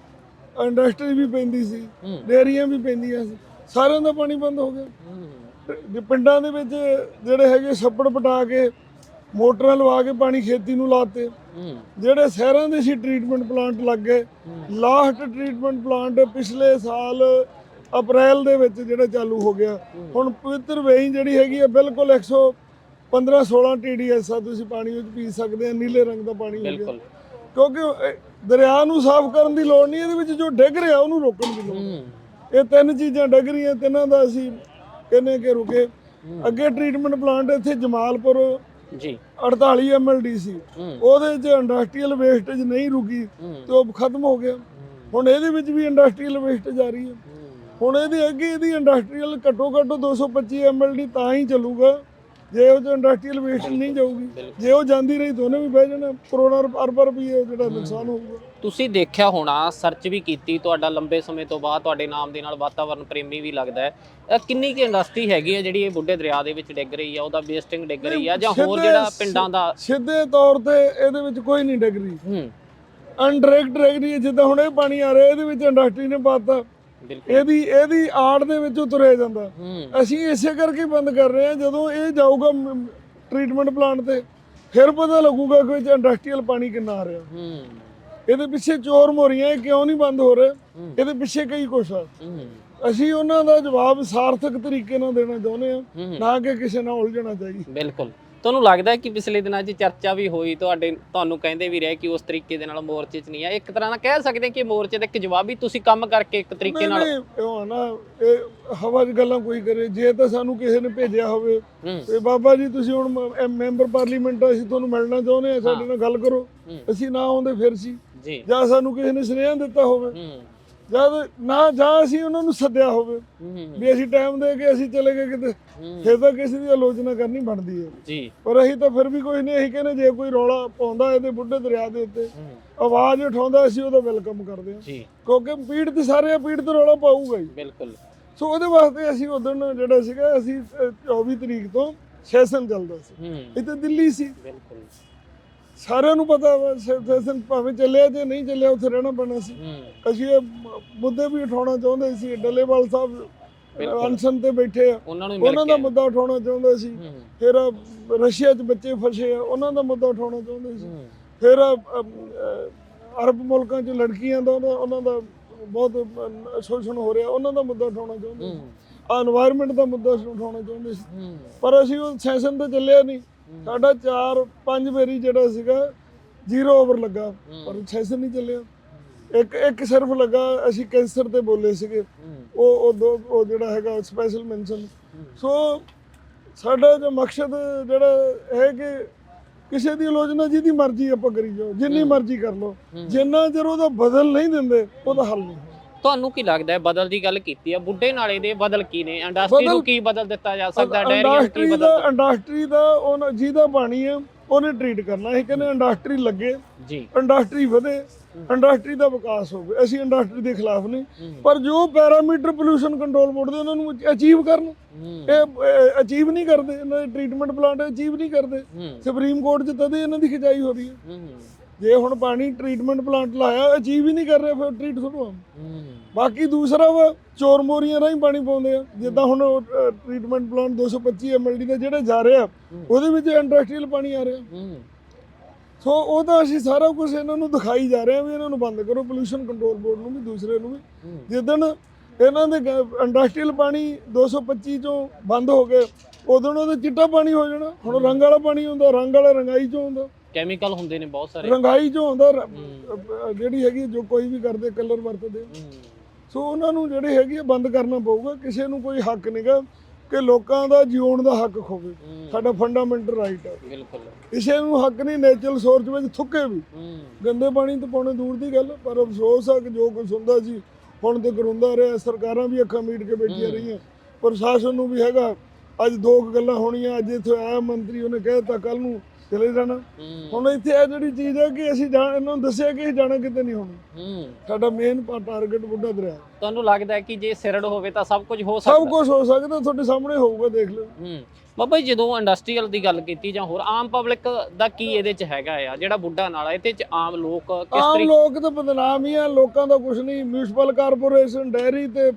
ਇੰਡਸਟਰੀ ਵੀ ਪੈਂਦੀ ਸੀ ਹੂੰ। ਡੇਅਰੀਆਂ ਵੀ ਪੈਂਦੀਆਂ ਸੀ। ਸਾਰਿਆਂ ਦਾ ਪਾਣੀ ਬੰਦ ਹੋ ਗਿਆ। ਜੇ ਪਿੰਡਾਂ ਦੇ ਵਿੱਚ ਜਿਹੜੇ ਹੈਗੇ ਛੱਪੜ ਪਟਾ ਕੇ ਮੋਟਰਾਂ ਲਵਾ ਕੇ ਪਾਣੀ ਖੇਤੀ ਨੂੰ ਲਾਤੇ। ਜਿਹੜੇ ਸ਼ਹਿਰਾਂ ਦੇ ਸੀ ਟ੍ਰੀਟਮੈਂਟ ਪਲਾਂਟ ਲੱਗ ਗਏ। ਲਾਸਟ ਟ੍ਰੀਟਮੈਂਟ ਪਲਾਂਟ ਪਿਛਲੇ ਸਾਲ ਅਪ੍ਰੈਲ ਦੇ ਵਿੱਚ ਜਿਹੜਾ ਚਾਲੂ ਹੋ ਗਿਆ। ਹੁਣ ਪਵਿੱਤਰ ਵੇਈ ਜਿਹੜੀ ਹੈਗੀ ਹੈ ਬਿਲਕੁਲ 115 16 ਟੀਡੀਐਸ ਆ ਤੁਸੀਂ ਪਾਣੀ ਵਿੱਚ ਪੀ ਸਕਦੇ ਆ ਨੀਲੇ ਰੰਗ ਦਾ ਪਾਣੀ ਹੋ ਗਿਆ। ਕਿਉਂਕਿ ਦਰਿਆ ਨੂੰ ਸਾਫ਼ ਕਰਨ ਦੀ ਲੋੜ ਨਹੀਂ ਇਹਦੇ ਵਿੱਚ ਜੋ ਡਿੱਗ ਰਿਹਾ ਉਹਨੂੰ ਰੋਕਣ ਦੀ ਲੋੜ ਹੂੰ। ਇਹ ਤਿੰਨ ਚੀਜ਼ਾਂ ਡਿੱਗ ਰਹੀਆਂ ਤਿੰਨਾਂ ਦਾ ਅਸੀਂ ਕਹਿੰਨੇ ਕਿ ਰੁਕੇ। ਅੱਗੇ ਟ੍ਰੀਟਮੈਂਟ ਪਲਾਂਟ ਇੱਥੇ ਜਮਾਲਪੁਰ ਜੀ। 48 ਐਮਐਲਡੀ ਸੀ। ਹੂੰ। ਉਹਦੇ 'ਚ ਇੰਡਸਟਰੀਅਲ ਵੇਸਟੇਜ ਨਹੀਂ ਰੁਕੀ ਤੇ ਉਹ ਖਤਮ ਹੋ ਗਿਆ। ਹੁਣ ਇਹਦੇ ਵਿੱਚ ਵੀ ਇੰਡਸਟਰੀਅਲ ਵੇਸਟੇਜ ਆ ਰਹੀ ਹੈ। ਹੁਣ ਇਹਦੇ ਅੱਗੇ ਇਹਦੀ ਇੰਡਸਟਰੀਅਲ ਘੱਟੋ ਘੱਟ 225 ਐਮਐਲਡੀ ਤਾਂ ਹੀ ਚੱਲੂਗਾ। ਜੇ ਉਹ ਇੰਡਸਟਰੀਅਲ ਵੇਸਟ ਨਹੀਂ ਜਾਊਗੀ ਜੇ ਉਹ ਜਾਂਦੀ ਰਹੀ ਉਹਨੇ ਵੀ ਬਹਿ ਜਾਣਾ ਕਰੋੜਾਂ ਅਰਬਾਂ ਰੁਪਏ ਜਿਹੜਾ ਨੁਕਸਾਨ ਹੋਊਗਾ। ਤੁਸੀਂ ਦੇਖਿਆ ਹੋਣਾ ਸਰਚ ਵੀ ਕੀਤੀ ਤੁਹਾਡਾ ਲੰਬੇ ਸਮੇਂ ਤੋਂ ਬਾਅਦ ਤੁਹਾਡੇ ਨਾਮ ਦੇ ਨਾਲ ਵਾਤਾਵਰਣ ਪ੍ਰੇਮੀ ਵੀ ਲੱਗਦਾ ਹੈ। ਕਿੰਨੀ ਕਿ ਇੰਡਸਟਰੀ ਹੈਗੀ ਹੈ ਜਿਹੜੀ ਇਹ ਬੁੱਢੇ ਦਰਿਆ ਦੇ ਵਿੱਚ ਡਿੱਗ ਰਹੀ ਆ ਉਹਦਾ ਵੇਸਟਿੰਗ ਡਿੱਗ ਰਹੀ ਆ ਜਾਂ ਹੋਰ ਜਿਹੜਾ ਪਿੰਡਾਂ ਦਾ ਸਿੱਧੇ ਤੌਰ ਤੇ ਇਹਦੇ ਵਿੱਚ ਕੋਈ ਨਹੀਂ ਡਿਗਰੀ ਹੂੰ। ਅਨਡਾਇਰੈਕਟ ਡਿਗਰੀ ਜਿੱਦਾਂ ਹੁਣ ਇਹ ਪਾਣੀ ਆ ਰਿਹਾ ਇਹਦੇ ਵਿੱਚ ਇੰਡਸਟਰੀ ਨੇ ਪਾਤਾ। ਇਹਦੀ ਇਹਦੀ ਆੜ ਦੇ ਵਿੱਚੋਂ ਤੁਰਿਆ ਜਾਂਦਾ। ਅਸੀਂ ਇਸੇ ਕਰਕੇ ਬੰਦ ਕਰ ਰਹੇ ਹਾਂ ਜਦੋਂ ਇਹ ਜਾਊਗਾ ਟ੍ਰੀਟਮੈਂਟ ਪਲਾਂਟ ਤੇ ਫਿਰ ਪਤਾ ਲੱਗੂਗਾ ਕਿ ਇੰਡਸਟਰੀਅਲ ਪਾਣੀ ਕਿੰਨਾ ਆ ਰਿਹਾ। ਇਹਦੇ ਪਿੱਛੇ ਚੋਰ ਮੋਰੀਆਂ ਕਿਉਂ ਨਹੀਂ ਬੰਦ ਹੋ ਰਹੇ। ਇਹਦੇ ਪਿੱਛੇ ਕਈ ਕੁਛ ਆ। ਅਸੀਂ ਉਹਨਾਂ ਦਾ ਜਵਾਬ ਸਾਰਥਕ ਤਰੀਕੇ ਨਾਲ ਦੇਣਾ ਚਾਹੁੰਦੇ ਹੂੰ। ਨਾ ਕਿ ਕਿਸੇ ਨਾਲ ਉਲਝਣਾ ਚਾਹੀਏ ਬਿਲਕੁਲ। ਤੁਹਾਨੂੰ ਲੱਗਦਾ ਹੈ ਕਿ ਪਿਛਲੇ ਦਿਨਾਂ 'ਚ ਚਰਚਾ ਵੀ ਹੋਈ ਤੁਹਾਡੇ ਤੁਹਾਨੂੰ ਕਹਿੰਦੇ ਵੀ ਰਹੇ ਕਿ ਉਸ ਤਰੀਕੇ ਦੇ ਨਾਲ ਮੋਰਚੇ 'ਚ ਨਹੀਂ ਆ ਇੱਕ ਤਰ੍ਹਾਂ ਨਾਲ ਕਹਿ ਸਕਦੇ ਹਾਂ ਕਿ ਮੋਰਚੇ ਦਾ ਇੱਕ ਜਵਾਬੀ ਤੁਸੀਂ ਕੰਮ ਕਰਕੇ ਇੱਕ ਤਰੀਕੇ ਨਾਲ ਨਹੀਂ ਉਹ ਨਾ ਇਹ ਹਵਾ 'ਚ ਗੱਲਾਂ ਕੋਈ ਕਰੇ ਜੇ ਤਾਂ ਸਾਨੂੰ ਕਿਸੇ ਨੇ ਭੇਜਿਆ ਹੋਵੇ। ਹੂੰ। ਤੇ ਬਾਬਾ ਜੀ ਤੁਸੀਂ ਹੁਣ ਮ- ਮੈਂਬਰ ਪਾਰਲੀਮੈਂਟ ਆ, ਅਸੀਂ ਤੁਹਾਨੂੰ ਮਿਲਣਾ ਚਾਹੁੰਦੇ ਆ ਸਾਡੇ ਨਾਲ ਗੱਲ ਕਰੋ। ਹੂੰ। ਅਸੀਂ ਨਾ ਆਉਂਦੇ ਫਿਰ ਸੀ। ਜੀ। ਜਾਂ ਸਾਨੂੰ ਕਿਸੇ ਨੇ ਸੁਨੇਹਾ ਦਿੱਤਾ ਹੋਵੇ। ਹੂੰ। ਜਦ ਨਾ ਜਾਂ ਅਸੀਂ ਉਹਨਾਂ ਨੂੰ ਸੱਦਿਆ ਹੋਵੇ ਵੀ ਅਸੀਂ ਟਾਈਮ ਦੇ ਕੇ ਅਸੀਂ ਚਲੇ ਗਏ ਕਿਤੇ ਫਿਰ ਤਾਂ ਕਿਸੇ ਦੀ ਆਲੋਚਨਾ ਕਰਨੀ ਬਣਦੀ ਹੈ। ਜੀ। ਪਰ ਅਸੀਂ ਤਾਂ ਫਿਰ ਵੀ ਕੋਈ ਨਹੀਂ ਅਸੀਂ ਕਹਿੰਦੇ ਜੇ ਕੋਈ ਰੌਲਾ ਪਾਉਂਦਾ ਇਹਦੇ ਬੁੱਢੇ ਦਰਿਆ ਦੇ ਉੱਤੇ ਆਵਾਜ਼ ਉਠਾਉਂਦਾ ਅਸੀਂ ਉਹਦਾ ਵੈਲਕਮ ਕਰਦੇ ਹਾਂ। ਜੀ। ਕਿਉਂਕਿ ਪੀੜ ਤੇ ਸਾਰੇ ਪੀੜ ਤੇ ਰੌਲਾ ਪਾਊਗਾ ਹੀ। ਬਿਲਕੁਲ। ਸੋ ਉਹਦੇ ਵਾਸਤੇ ਅਸੀਂ ਉਦੋਂ ਜਿਹੜਾ ਸੀਗਾ ਅਸੀਂ ਅ, 24 ਤਰੀਕ ਤੋਂ ਸੈਸ਼ਨ ਚੱਲਦਾ ਸੀ। ਇੱਥੇ ਦਿੱਲੀ ਸੀ। ਬਿਲਕੁਲ। ਸਾਰਿਆਂ ਨੂੰ ਪਤਾ ਵਾ ਸਿਚੁਏਸ਼ਨ ਭਾਵੇਂ ਚੱਲਿਆ ਜੇ ਨਹੀਂ ਚੱਲਿਆ ਉੱਥੇ ਰਹਿਣਾ ਪੈਣਾ ਸੀ। ਅਸੀਂ ਇਹ ਮੁੱਦੇ ਵੀ ਉਠਾਉਣਾ ਚਾਹੁੰਦੇ ਸੀ ਡੱਲੇਵਾਲ ਸਾਹਿਬ ਅਨਸ਼ਨ ਤੇ ਬੈਠੇ ਉਹਨਾਂ ਦਾ ਮੁੱਦਾ ਉਠਾਉਣਾ ਚਾਹੁੰਦੇ ਸੀ। ਫਿਰ ਰਸ਼ੀਆ 'ਚ ਬੱਚੇ ਫਸੇ ਆ ਉਹਨਾਂ ਦਾ ਮੁੱਦਾ ਉਠਾਉਣਾ ਚਾਹੁੰਦੇ ਸੀ। ਫਿਰ ਅਰਬ ਮੁਲਕਾਂ 'ਚ ਲੜਕੀਆਂ ਦਾ ਉਹਨਾਂ ਦਾ ਬਹੁਤ ਸ਼ੋਸ਼ਣ ਹੋ ਰਿਹਾ। ਉਹਨਾਂ ਦਾ ਮੁੱਦਾ ਉਠਾਉਣਾ ਚਾਹੁੰਦੇ ਸੀ। ਆ এনवायरमेंट ਦਾ ਮੁੱਦਾ ਉਠਾਉਣਾ ਚਾਹੁੰਦੇ ਸੀ। ਪਰ ਅਸੀਂ ਉਹ ਸੈਸ਼ਨ ਤੇ ਚੱਲਿਆ ਨਹੀਂ। ਸਾਡਾ 4 5 ਵਾਰੀ ਜਿਹੜਾ ਸੀਗਾ ਜ਼ੀਰੋ ਓਵਰ ਲੱਗਾ ਪਰ ਸੈਸ਼ਨ ਨਹੀਂ ਚੱਲਿਆ। ਇੱਕ ਇੱਕ ਸਿਰਫ ਲੱਗਾ ਅਸੀਂ ਕੈਂਸਰ ਤੇ ਬੋਲੇ ਸੀਗੇ। ਉਹ ਉਹ ਦੋ ਉਹ ਜਿਹੜਾ ਹੈਗਾ ਸਪੈਸ਼ਲ ਮੈਂਸ਼ਨ ਸੋ ਸਾਡਾ ਜੋ ਮਕਸਦ ਜਿਹੜਾ ਹੈ ਕਿ ਕਿਸੇ ਦੀ ਆਲੋਚਨਾ ਜਿਹਦੀ ਮਰਜ਼ੀ ਆਪਾਂ ਕਰੀ ਜਾਓ ਜਿੰਨੀ ਮਰਜ਼ੀ ਕਰ ਲਓ। ਜਿੰਨਾ ਚਿਰ ਉਹਦਾ ਬਦਲ ਨਹੀਂ ਦਿੰਦੇ ਉਹਦਾ ਹੱਲ ਨਹੀਂ। ਤੁਹਾਨੂੰ ਕੀ ਲੱਗਦਾ ਹੈ ਬਦਲ ਦੀ ਗੱਲ ਕੀਤੀ ਆ ਬੁੱਢੇ ਨਾਲੇ ਦੇ ਬਦਲ ਕੀ ਨੇ? ਇੰਡਸਟਰੀ ਨੂੰ ਬਦਲ- ਕੀ ਬਦਲ ਦਿੱਤਾ ਜਾ ਸਕਦਾ? ਡੈਰੀਆਂ ਨੂੰ ਕੀ ਇੰਡਸਟਰੀ ਬਦਲ ਇੰਡਸਟਰੀ ਦਾ ਉਹਨਾਂ ਜਿਹਦਾ ਪਾਣੀ ਹੈ ਉਹਨੇ ਟ੍ਰੀਟ ਕਰਨਾ। ਅਸੀਂ ਕਹਿੰਦੇ ਇੰਡਸਟਰੀ ਲੱਗੇ ਜੀ। ਇੰਡਸਟਰੀ ਵਧੇ ਇੰਡਸਟਰੀ ਦਾ ਵਿਕਾਸ ਹੋਵੇ। ਅਸੀਂ ਇੰਡਸਟਰੀ ਦੇ ਖਿਲਾਫ ਨਹੀਂ। ਪਰ ਜੋ ਪੈਰਾਮੀਟਰ ਪੋਲੂਸ਼ਨ ਕੰਟਰੋਲ ਬੋਰਡ ਦੇ ਉਹਨਾਂ ਨੂੰ ਅਚੀਵ ਕਰਨ ਹੂੰ। ਇਹ ਅਚੀਵ ਨਹੀਂ ਕਰਦੇ ਇਹਨਾਂ ਦੇ ਟ੍ਰੀਟਮੈਂਟ ਪਲਾਂਟ ਅਚੀਵ ਨਹੀਂ ਕਰਦੇ। ਹੂੰ। ਸੁਪਰੀਮ ਕੋਰਟ 'ਚ ਤਦੇ ਇਹਨਾਂ ਦੀ ਖਿਚਾਈ ਹੋ ਰਹੀ ਹੈ। ਹੂੰ। ਜੇ ਹੁਣ ਪਾਣੀ ਟ੍ਰੀਟਮੈਂਟ ਪਲਾਂਟ ਲਾਇਆ ਅਚੀਵ ਹੀ ਨਹੀਂ ਕਰ ਰਿਹਾ ਫਿਰ ਟ੍ਰੀਟ ਥੋੜ੍ਹਾ। ਹੂੰ ਬਾਕੀ ਦੂਸਰਾ ਵਾ, ਚੋਰ ਮੋਰੀਆਂ ਰਾਹੀਂ ਪਾਣੀ ਪਾਉਂਦੇ ਆ। ਜਿੱਦਾਂ ਹੁਣ ਟ੍ਰੀਟਮੈਂਟ ਪਲਾਂਟ 225 ਐਮਐਲਡੀ ਦਾ ਜਿਹੜਾ ਜਾ ਰਿਹਾ ਉਹਦੇ ਵਿੱਚ ਇੰਡਸਟਰੀਅਲ ਪਾਣੀ ਆ ਰਿਹਾ। ਸੋ ਉਹ ਤਾਂ ਅਸੀਂ ਸਾਰਾ ਕੁਝ ਇਹਨਾਂ ਨੂੰ ਦਿਖਾਈ ਜਾ ਰਹੇ ਹਾਂ ਵੀ ਇਹਨਾਂ ਨੂੰ ਬੰਦ ਕਰੋ ਪੋਲੂਸ਼ਨ ਕੰਟਰੋਲ ਬੋਰਡ ਨੂੰ ਵੀ, ਦੂਸਰੇ ਨੂੰ ਵੀ। ਜਿੱਦਣ ਇਹਨਾਂ ਦੇ ਇੰਡਸਟਰੀਅਲ ਪਾਣੀ 225 ਚੋਂ ਬੰਦ ਹੋ ਗਏ, ਉਦੋਂ ਉਹਦਾ ਚਿੱਟਾ ਪਾਣੀ ਹੋ ਜਾਣਾ। ਹੁਣ ਰੰਗ ਵਾਲਾ ਪਾਣੀ ਹੁੰਦਾ, ਰੰਗ ਵਾਲਾ ਰੰਗਾਈ ਚੋਂ ਹੁੰਦਾ। ਕੈਮੀਕਲ ਹੁੰਦੇ ਨੇ ਬਹੁਤ ਸਾਰੇ। ਰੰਗਾਈ ਚੋਂ ਹੁੰਦਾ ਰ- ਜਿਹੜੀ ਹੈਗੀ ਜੋ ਕੋਈ ਵੀ ਕਰਦੇ ਕਲਰ ਵਰਤਦੇ। ਹੂੰ। ਸੋ ਉਹਨਾਂ ਨੂੰ ਜਿਹੜੀ ਹੈਗੀ ਆ ਬੰਦ ਕਰਨਾ ਪਊਗਾ। ਕਿਸੇ ਨੂੰ ਕੋਈ ਹੱਕ ਨਹੀਂਗਾ ਕਿ ਲੋਕਾਂ ਦਾ ਜਿਉਣ ਦਾ ਹੱਕ ਖੋਵੇ। ਹੂੰ। ਸਾਡਾ ਫੰਡਾਮੈਂਟਲ ਰਾਈਟ ਹੈ ਬਿਲਕੁਲ। ਕਿਸੇ ਨੂੰ ਹੱਕ ਨਹੀਂ ਨੇਚਰਲ ਸੋਰਸ ਵਿੱਚ ਥੁੱਕੇ ਵੀ। ਹੂੰ। ਗੰਦੇ ਪਾਣੀ ਤੋਂ ਪਾਉਣੇ ਦੂਰ ਦੀ ਗੱਲ ਪਰ ਅਫਸੋਸ ਆ ਕਿ ਜੋ ਕੁਝ ਹੁੰਦਾ ਸੀ ਹੁਣ ਤੇ ਕਰੁੰਦਾ ਰਿਹਾ। ਸਰਕਾਰਾਂ ਵੀ ਅੱਖਾਂ ਮੀਟ ਕੇ ਬੈਠੀਆਂ ਰਹੀਆਂ। ਪ੍ਰਸ਼ਾਸਨ ਨੂੰ ਵੀ ਹੈਗਾ ਅੱਜ ਦੋ ਕੁ ਗੱਲਾਂ ਹੋਣੀਆਂ। ਅੱਜ ਇੱਥੇ ਆਇਆ ਮੰਤਰੀ ਉਹਨੇ ਕਹਿ ਦਿੱਤਾ ਕੱਲ ਨੂੰ ਚਲੇ ਜਾਣਾ। ਹੁਣ ਇੱਥੇ ਇਹ ਜਿਹੜੀ ਚੀਜ਼ ਹੈ ਕਿ ਅਸੀਂ ਜਾਣ ਇਹਨਾਂ ਨੂੰ ਦੱਸਿਆ ਕਿ ਅਸੀਂ ਜਾਣਾ ਕਿਤੇ ਨਹੀਂ ਹੋਣਾ। ਹੂੰ। ਸਾਡਾ ਮੇਨ ਟਾਰਗੇਟ ਬੁੱਢਾ ਦਰਿਆ। ਤੁਹਾਨੂੰ ਲੱਗਦਾ ਹੈ ਕਿ ਜੇ ਸਿਰੜ ਹੋਵੇ ਤਾਂ ਸਭ ਕੁਝ ਹੋ ਸਭ ਸਕਦਾ ਕੁਝ ਹੋ ਸਕਦਾ ਤੁਹਾਡੇ ਸਾਹਮਣੇ ਹੋਊਗਾ ਦੇਖ ਲਓ। ਹੂੰ। ਬਾਬਾ ਜੀ ਜਦੋਂ ਇੰਡਸਟਰੀਅਲ ਦੀ ਗੱਲ ਕੀਤੀ ਜਾਂ ਹੋਰ ਆਮ ਪਬਲਿਕ ਦਾ ਕੀ ਇਹਦੇ ਚ ਹੈਗਾ ਆ? ਜਿਹੜਾ ਬੁੱਢਾ ਨਾਲਾ ਇਹਦੇ ਚ ਆਮ ਲੋਕ ਕਿਸ ਆਮ ਤਰੀਕੇ ਲੋਕ ਤਾਂ ਬਦਨਾਮ ਹੀ ਆ ਲੋਕਾਂ ਦਾ ਕੁਝ ਨਹੀਂ। ਮਿਊਨਿਸਪਲ ਕਾਰਪੋਰੇਸ਼ਨ ਡੈਰੀ ਤੇ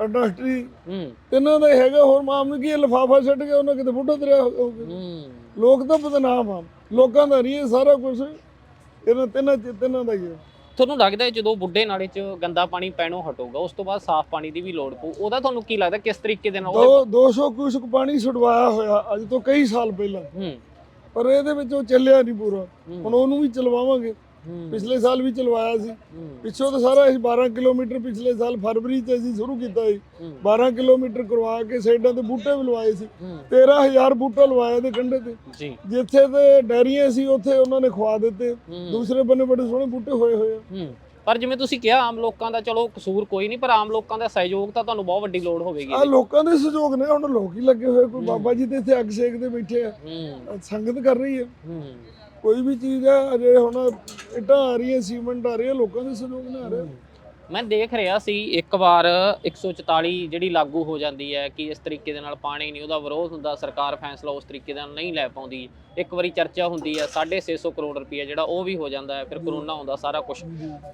ਇੰਡਸਟਰੀ ਹੂੰ। ਦਾ ਹੈਗਾ ਹੋਰ ਮਾਮਲੇ ਕੀ ਲਫਾਫਾ ਛੱਡ ਕੇ ਉਹਨਾਂ ਕਿਤੇ ਬੁੱਢਾ ਦਰਿਆ ਹੋ ਗਿਆ? ਹੂੰ। ਲੋਕ ਤਾਂ ਬਦਨਾਮ ਆ। ਲੋਕਾਂ ਦਾ ਨਹੀਂ ਇਹ ਸਾਰਾ ਕੁਝ ਇਹਨਾਂ ਤਿੰਨਾਂ ਚ- ਤਿੰਨਾਂ ਦਾ ਹੀ ਹੈ। ਤੁਹਾਨੂੰ ਲੱਗਦਾ ਹੈ ਜਦੋਂ ਬੁੱਢੇ ਨਾਲੇ 'ਚ ਗੰਦਾ ਪਾਣੀ ਪੈਣੋਂ ਹਟੂਗਾ ਉਸ ਤੋਂ ਬਾਅਦ ਸਾਫ਼ ਪਾਣੀ ਦੀ ਵੀ ਲੋੜ ਪਊ? ਉਹਦਾ ਤੁਹਾਨੂੰ ਕੀ ਲੱਗਦਾ ਕਿਸ ਤਰੀਕੇ ਦੇ ਨਾਲ ਉਹਦੇ ਦੋ 200 ਕਿਊਸਕ ਪਾਣੀ ਛੁਡਵਾਇਆ ਹੋਇਆ ਅੱਜ ਤੋਂ ਕਈ ਸਾਲ ਪਹਿਲਾਂ। ਹੂੰ। ਪਰ ਇਹਦੇ ਵਿੱਚ ਉਹ ਚੱਲਿਆ ਨਹੀਂ ਪੂਰਾ। ਹੁਣ ਉਹਨੂੰ ਵੀ ਚਲਵਾਵਾਂਗੇ। ਪਿਛਲੇ ਸਾਲ ਵੀ ਚਲਵਾਇਆ ਸੀ। ਪਿੱਛੋਂ ਤਾਂ ਸਾਰਾ ਅਸੀਂ 12 ਕਿਲੋਮੀਟਰ ਪਿਛਲੇ ਸਾਲ ਫਰਵਰੀ 'ਚ ਅਸੀਂ ਸ਼ੁਰੂ ਕੀਤਾ ਸੀ। 12 ਕਿਲੋਮੀਟਰ ਕਰਵਾ ਕੇ ਸਾਈਡਾਂ ਤੇ ਬੂਟੇ ਵੀ ਲਵਾਏ ਸੀ। 13000 ਬੂਟਾ ਲਵਾਇਆ ਤੇ ਕੰਢੇ ਤੇ। ਜਿੱਥੇ ਤੇ ਡੈਰੀਆਂ ਸੀ ਉੱਥੇ ਉਹਨਾਂ ਨੇ ਖਵਾ ਦਿੱਤੇ। ਦੂਸਰੇ ਬੰਨੇ ਬੜੇ ਸੋਹਣੇ ਬੂਟੇ ਹੋਏ ਹੋਏ ਆ। ਪਰ ਜਿਵੇਂ ਤੁਸੀਂ ਕਿਹਾ ਆਮ ਲੋਕਾਂ ਦਾ ਚਲੋ ਕਸੂਰ ਕੋਈ ਨਹੀਂ ਪਰ ਆਮ ਲੋਕਾਂ ਦਾ ਸਹਿਯੋਗ ਤਾਂ ਤੁਹਾਨੂੰ ਬਹੁਤ ਵੱਡੀ ਲੋੜ ਹੋਵੇਗੀ ਆ ਲੋਕਾਂ ਦੇ ਸਹਿਯੋਗ ਨੇ ਹੁਣ ਲੋਕ ਹੀ ਲੱਗੇ ਹੋਏ ਕੋਈ ਬਾਬਾ ਜੀ ਤੇ ਇੱਥੇ ਅੱਗ ਸੇਕਦੇ ਬੈਠੇ ਆ। ਸੰਗਤ ਕਰ ਰਹੀ ਹੂੰ। ਕੋਈ ਵੀ ਚੀਜ਼ ਆ ਅਜੇ ਹੁਣ ਇੱਟਾਂ ਆ ਰਹੀਆਂ ਸੀਮੈਂਟ ਆ ਰਿਹਾ ਲੋਕਾਂ ਦੇ ਸਹਿਯੋਗ ਨਾਲ ਆ ਰਿਹਾ। ਮੈਂ ਦੇਖ ਰਿਹਾ ਸੀ ਇੱਕ ਵਾਰ 144 ਜਿਹੜੀ ਲਾਗੂ ਹੋ ਜਾਂਦੀ ਹੈ ਕਿ ਇਸ ਤਰੀਕੇ ਦੇ ਨਾਲ ਪਾਣੀ ਨਹੀਂ ਉਹਦਾ ਵਿਰੋਧ ਹੁੰਦਾ ਸਰਕਾਰ ਫੈਸਲਾ ਉਸ ਤਰੀਕੇ ਦੇ ਨਹੀਂ ਲੈ ਪਾਉਂਦੀ। ਇੱਕ ਵਾਰੀ ਚਰਚਾ ਹੁੰਦੀ ਹੈ 650 ਕਰੋੜ ਰੁਪਏ ਜਿਹੜਾ ਉਹ ਵੀ ਹੋ ਜਾਂਦਾ ਹੈ ਫਿਰ ਕਰੋਨਾ ਆਉਂਦਾ ਸਾਰਾ ਕੁਝ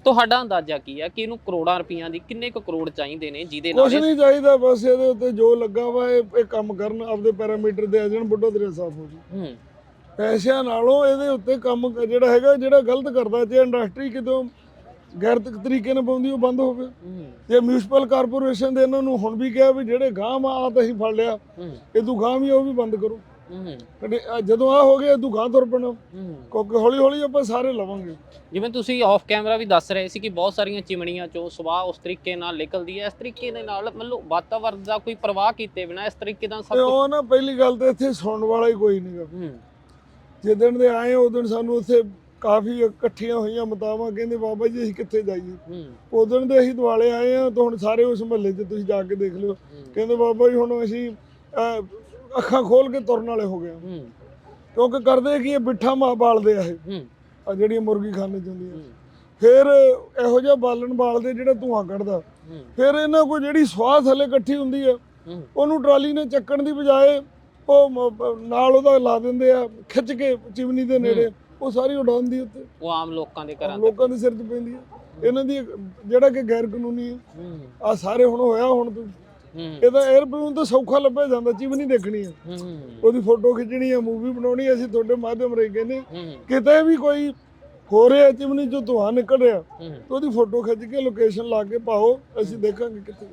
ਤੁਹਾਡਾ ਅੰਦਾਜ਼ਾ ਕੀ ਹੈ ਕਿ ਇਹਨੂੰ ਕਰੋੜਾਂ ਰੁਪਈਆਂ ਦੀ ਕਿੰਨੇ ਕੁ ਕਰੋੜ ਚਾਹੀਦੇ ਨੇ ਜਿਹਦੇ ਨਾਲ ਨਹੀਂ ਚਾਹੀਦਾ ਬਸ ਇਹਦੇ ਉੱਤੇ ਜੋ ਲੱਗਾ ਵਾ ਇਹ ਇਹ ਕੰਮ ਕਰਨ ਆਪਦੇ ਪੈਰਾਮੀਟਰ ਦੇ ਆ ਜਾਣ ਬੁੱਢਾ ਦਰਿਆ ਸਾਫ਼ ਹੋ ਜੀ ਹੂੰ। ਪੈਸਿਆਂ ਨਾਲੋਂ ਇਹਦੇ ਉੱਤੇ ਕੰਮ ਜਿਹੜਾ ਹੈਗਾ ਜਿਹੜਾ ਗਲਤ ਕਰਦਾ ਜੇ ਇੰਡਸਟਰੀ ਕਿਤੋਂ ਗੈਰ ਤਰੀਕੇ ਨਾਲ ਪਾਉਂਦੀ ਉਹ ਬੰਦ ਹੋਵੇ। ਜੇ ਮਿਊਨਿਸਪਲ ਕਾਰਪੋਰੇਸ਼ਨ ਦੇ ਇਹਨਾਂ ਨੂੰ ਹੁਣ ਵੀ ਕਿਹਾ ਵੀ ਜਿਹੜੇ ਗਾਂਹ ਆ ਤਾਂ ਅਸੀਂ ਫੜ ਲਿਆ ਇਹ ਤੂੰ ਗਾਂਹ ਵੀ ਉਹ ਵੀ ਬੰਦ ਕਰੋ। ਕਦੇ- ਜਦੋਂ ਆ ਹੋ ਗਿਆ ਤੂੰ ਗਾਂਹ ਤੁਰ ਪੈਣਾ। ਕਿਉਂਕਿ ਹੌਲੀ ਹੌਲੀ ਆਪਾਂ ਸਾਰੇ ਲਵਾਂਗੇ। ਜਿਵੇਂ ਤੁਸੀਂ ਆਫ ਕੈਮਰਾ ਵੀ ਦੱਸ ਰਹੇ ਸੀ ਕਿ ਬਹੁਤ ਸਾਰੀਆਂ ਚਿਮਣੀਆਂ ਚੋਂ ਸਵਾਹ ਉਸ ਤਰੀਕੇ ਨਾਲ ਨਿਕਲਦੀ ਹੈ। ਇਸ ਤਰੀਕੇ ਦੇ ਨਾਲ ਮਤਲਬ ਵਾਤਾਵਰਣ ਦਾ ਕੋਈ ਪ੍ਰਵਾਹ ਕੀਤੇ ਬਿਨਾ ਇਸ ਤਰੀਕੇ ਦਾ ਸਭ ਕੁਝ ਉਹ ਨਾ ਪਹਿਲੀ ਗੱਲ ਤਾਂ ਇੱਥੇ ਸੁਣਨ ਵਾਲਾ ਹੀ ਕੋਈ ਨਹੀਂਗਾ ਜਿੱਦਣ ਦੇ ਆਏ ਉਦੋਂ ਸਾਨੂੰ ਉੱਥੇ ਕਾਫੀ ਇਕੱਠੀਆਂ ਹੋਈਆਂ ਮਤਾਵਾਂ ਕਹਿੰਦੇ ਬਾਬਾ ਜੀ ਅਸੀਂ ਕਿੱਥੇ ਜਾਈਏ? ਉਦੋਂ ਦੇ ਅਸੀਂ ਦੁਆਲੇ ਆਏ ਆ ਤਾਂ ਹੁਣ ਸਾਰੇ ਉਸ ਮਹੱਲੇ 'ਚ ਤੁਸੀਂ ਜਾ ਕੇ ਦੇਖ ਲਿਓ। ਕਹਿੰਦੇ ਬਾਬਾ ਜੀ ਹੁਣ ਅਸੀਂ ਅੱਖਾਂ ਖੋਲ ਕੇ ਤੁਰਨ ਵਾਲੇ ਹੋ ਗਏ ਕਿਉਂਕਿ ਕਰਦੇ ਕੀ ਇਹ ਬਿੱਠਾ ਮਾਂ ਬਾਲਦੇ ਆ ਇਹ। ਆ ਜਿਹੜੀਆਂ ਮੁਰਗੀ ਹੁੰਦੀਆਂ ਹੂੰ। ਫਿਰ ਇਹੋ ਜਿਹਾ ਬਾਲਣ ਬਾਲਦੇ ਜਿਹੜਾ ਧੂਆਂ ਕੱਢਦਾ। ਫਿਰ ਇਹਨਾਂ ਕੋਲ ਜਿਹੜੀ ਸਵਾਹ ਥੱਲੇ ਇਕੱਠੀ ਹੁੰਦੀ ਆ ਉਹਨੂੰ ਟਰਾਲੀ ਨੇ ਚੱਕਣ ਦੀ ਬਜਾਏ ਉਹ ਮ- ਨਾਲ ਉਹਦਾ ਲਾ ਦਿੰਦੇ ਆ ਖਿੱਚ ਕੇ ਚਿਮਨੀ ਦੇ ਨੇੜੇ। ਉਹ ਸਾਰੀ ਉਡਾਉਂਦੀ ਉੱਤੇ ਉਹ ਆਮ ਲੋਕਾਂ ਦੇ ਘਰਾਂ ਲੋਕਾਂ ਦੇ ਸਿਰ 'ਚ ਪੈਂਦੀ ਆ। ਇਹਨਾਂ ਦੀ ਜਿਹੜਾ ਕਿ ਗੈਰ ਕਾਨੂੰਨੀ ਆ। ਹੂੰ। ਆ ਸਾਰੇ ਹੁਣ ਹੋਇਆ ਹੁਣ ਤੂੰ ਹੂੰ। ਇਹਦਾ 에ਅਰ ਬਲੂਨ ਤਾਂ ਸੌਖਾ ਲੱਭਿਆ ਜਾਂਦਾ ਚਿਮਨੀ ਦੇਖਣੀ ਆ। ਹੂੰ। ਉਹਦੀ ਫੋਟੋ ਖਿੱਚਣੀ ਆ ਮੂਵੀ ਬਣਾਉਣੀ ਆ, ਅਸੀਂ ਤੁਹਾਡੇ ਮਾਧਿਅਮ ਰਾਹੀਂ ਕਹਿੰਦੇ ਹੂੰ। ਕਿਤੇ ਵੀ ਕੋਈ ਹੋ ਰਿਹਾ ਚਿਮਨੀ ਚੋਂ ਧੂਆਂ ਨਿਕਲ ਰਿਹਾ ਹੂੰ। ਤਾਂ ਉਹਦੀ ਫੋਟੋ ਖਿੱਚ ਕੇ ਲੋਕੇਸ਼ਨ ਲਾ ਕੇ ਪਾਓ ਅਸੀਂ ਦੇਖਾਂਗੇ ਕਿੱਥੇ।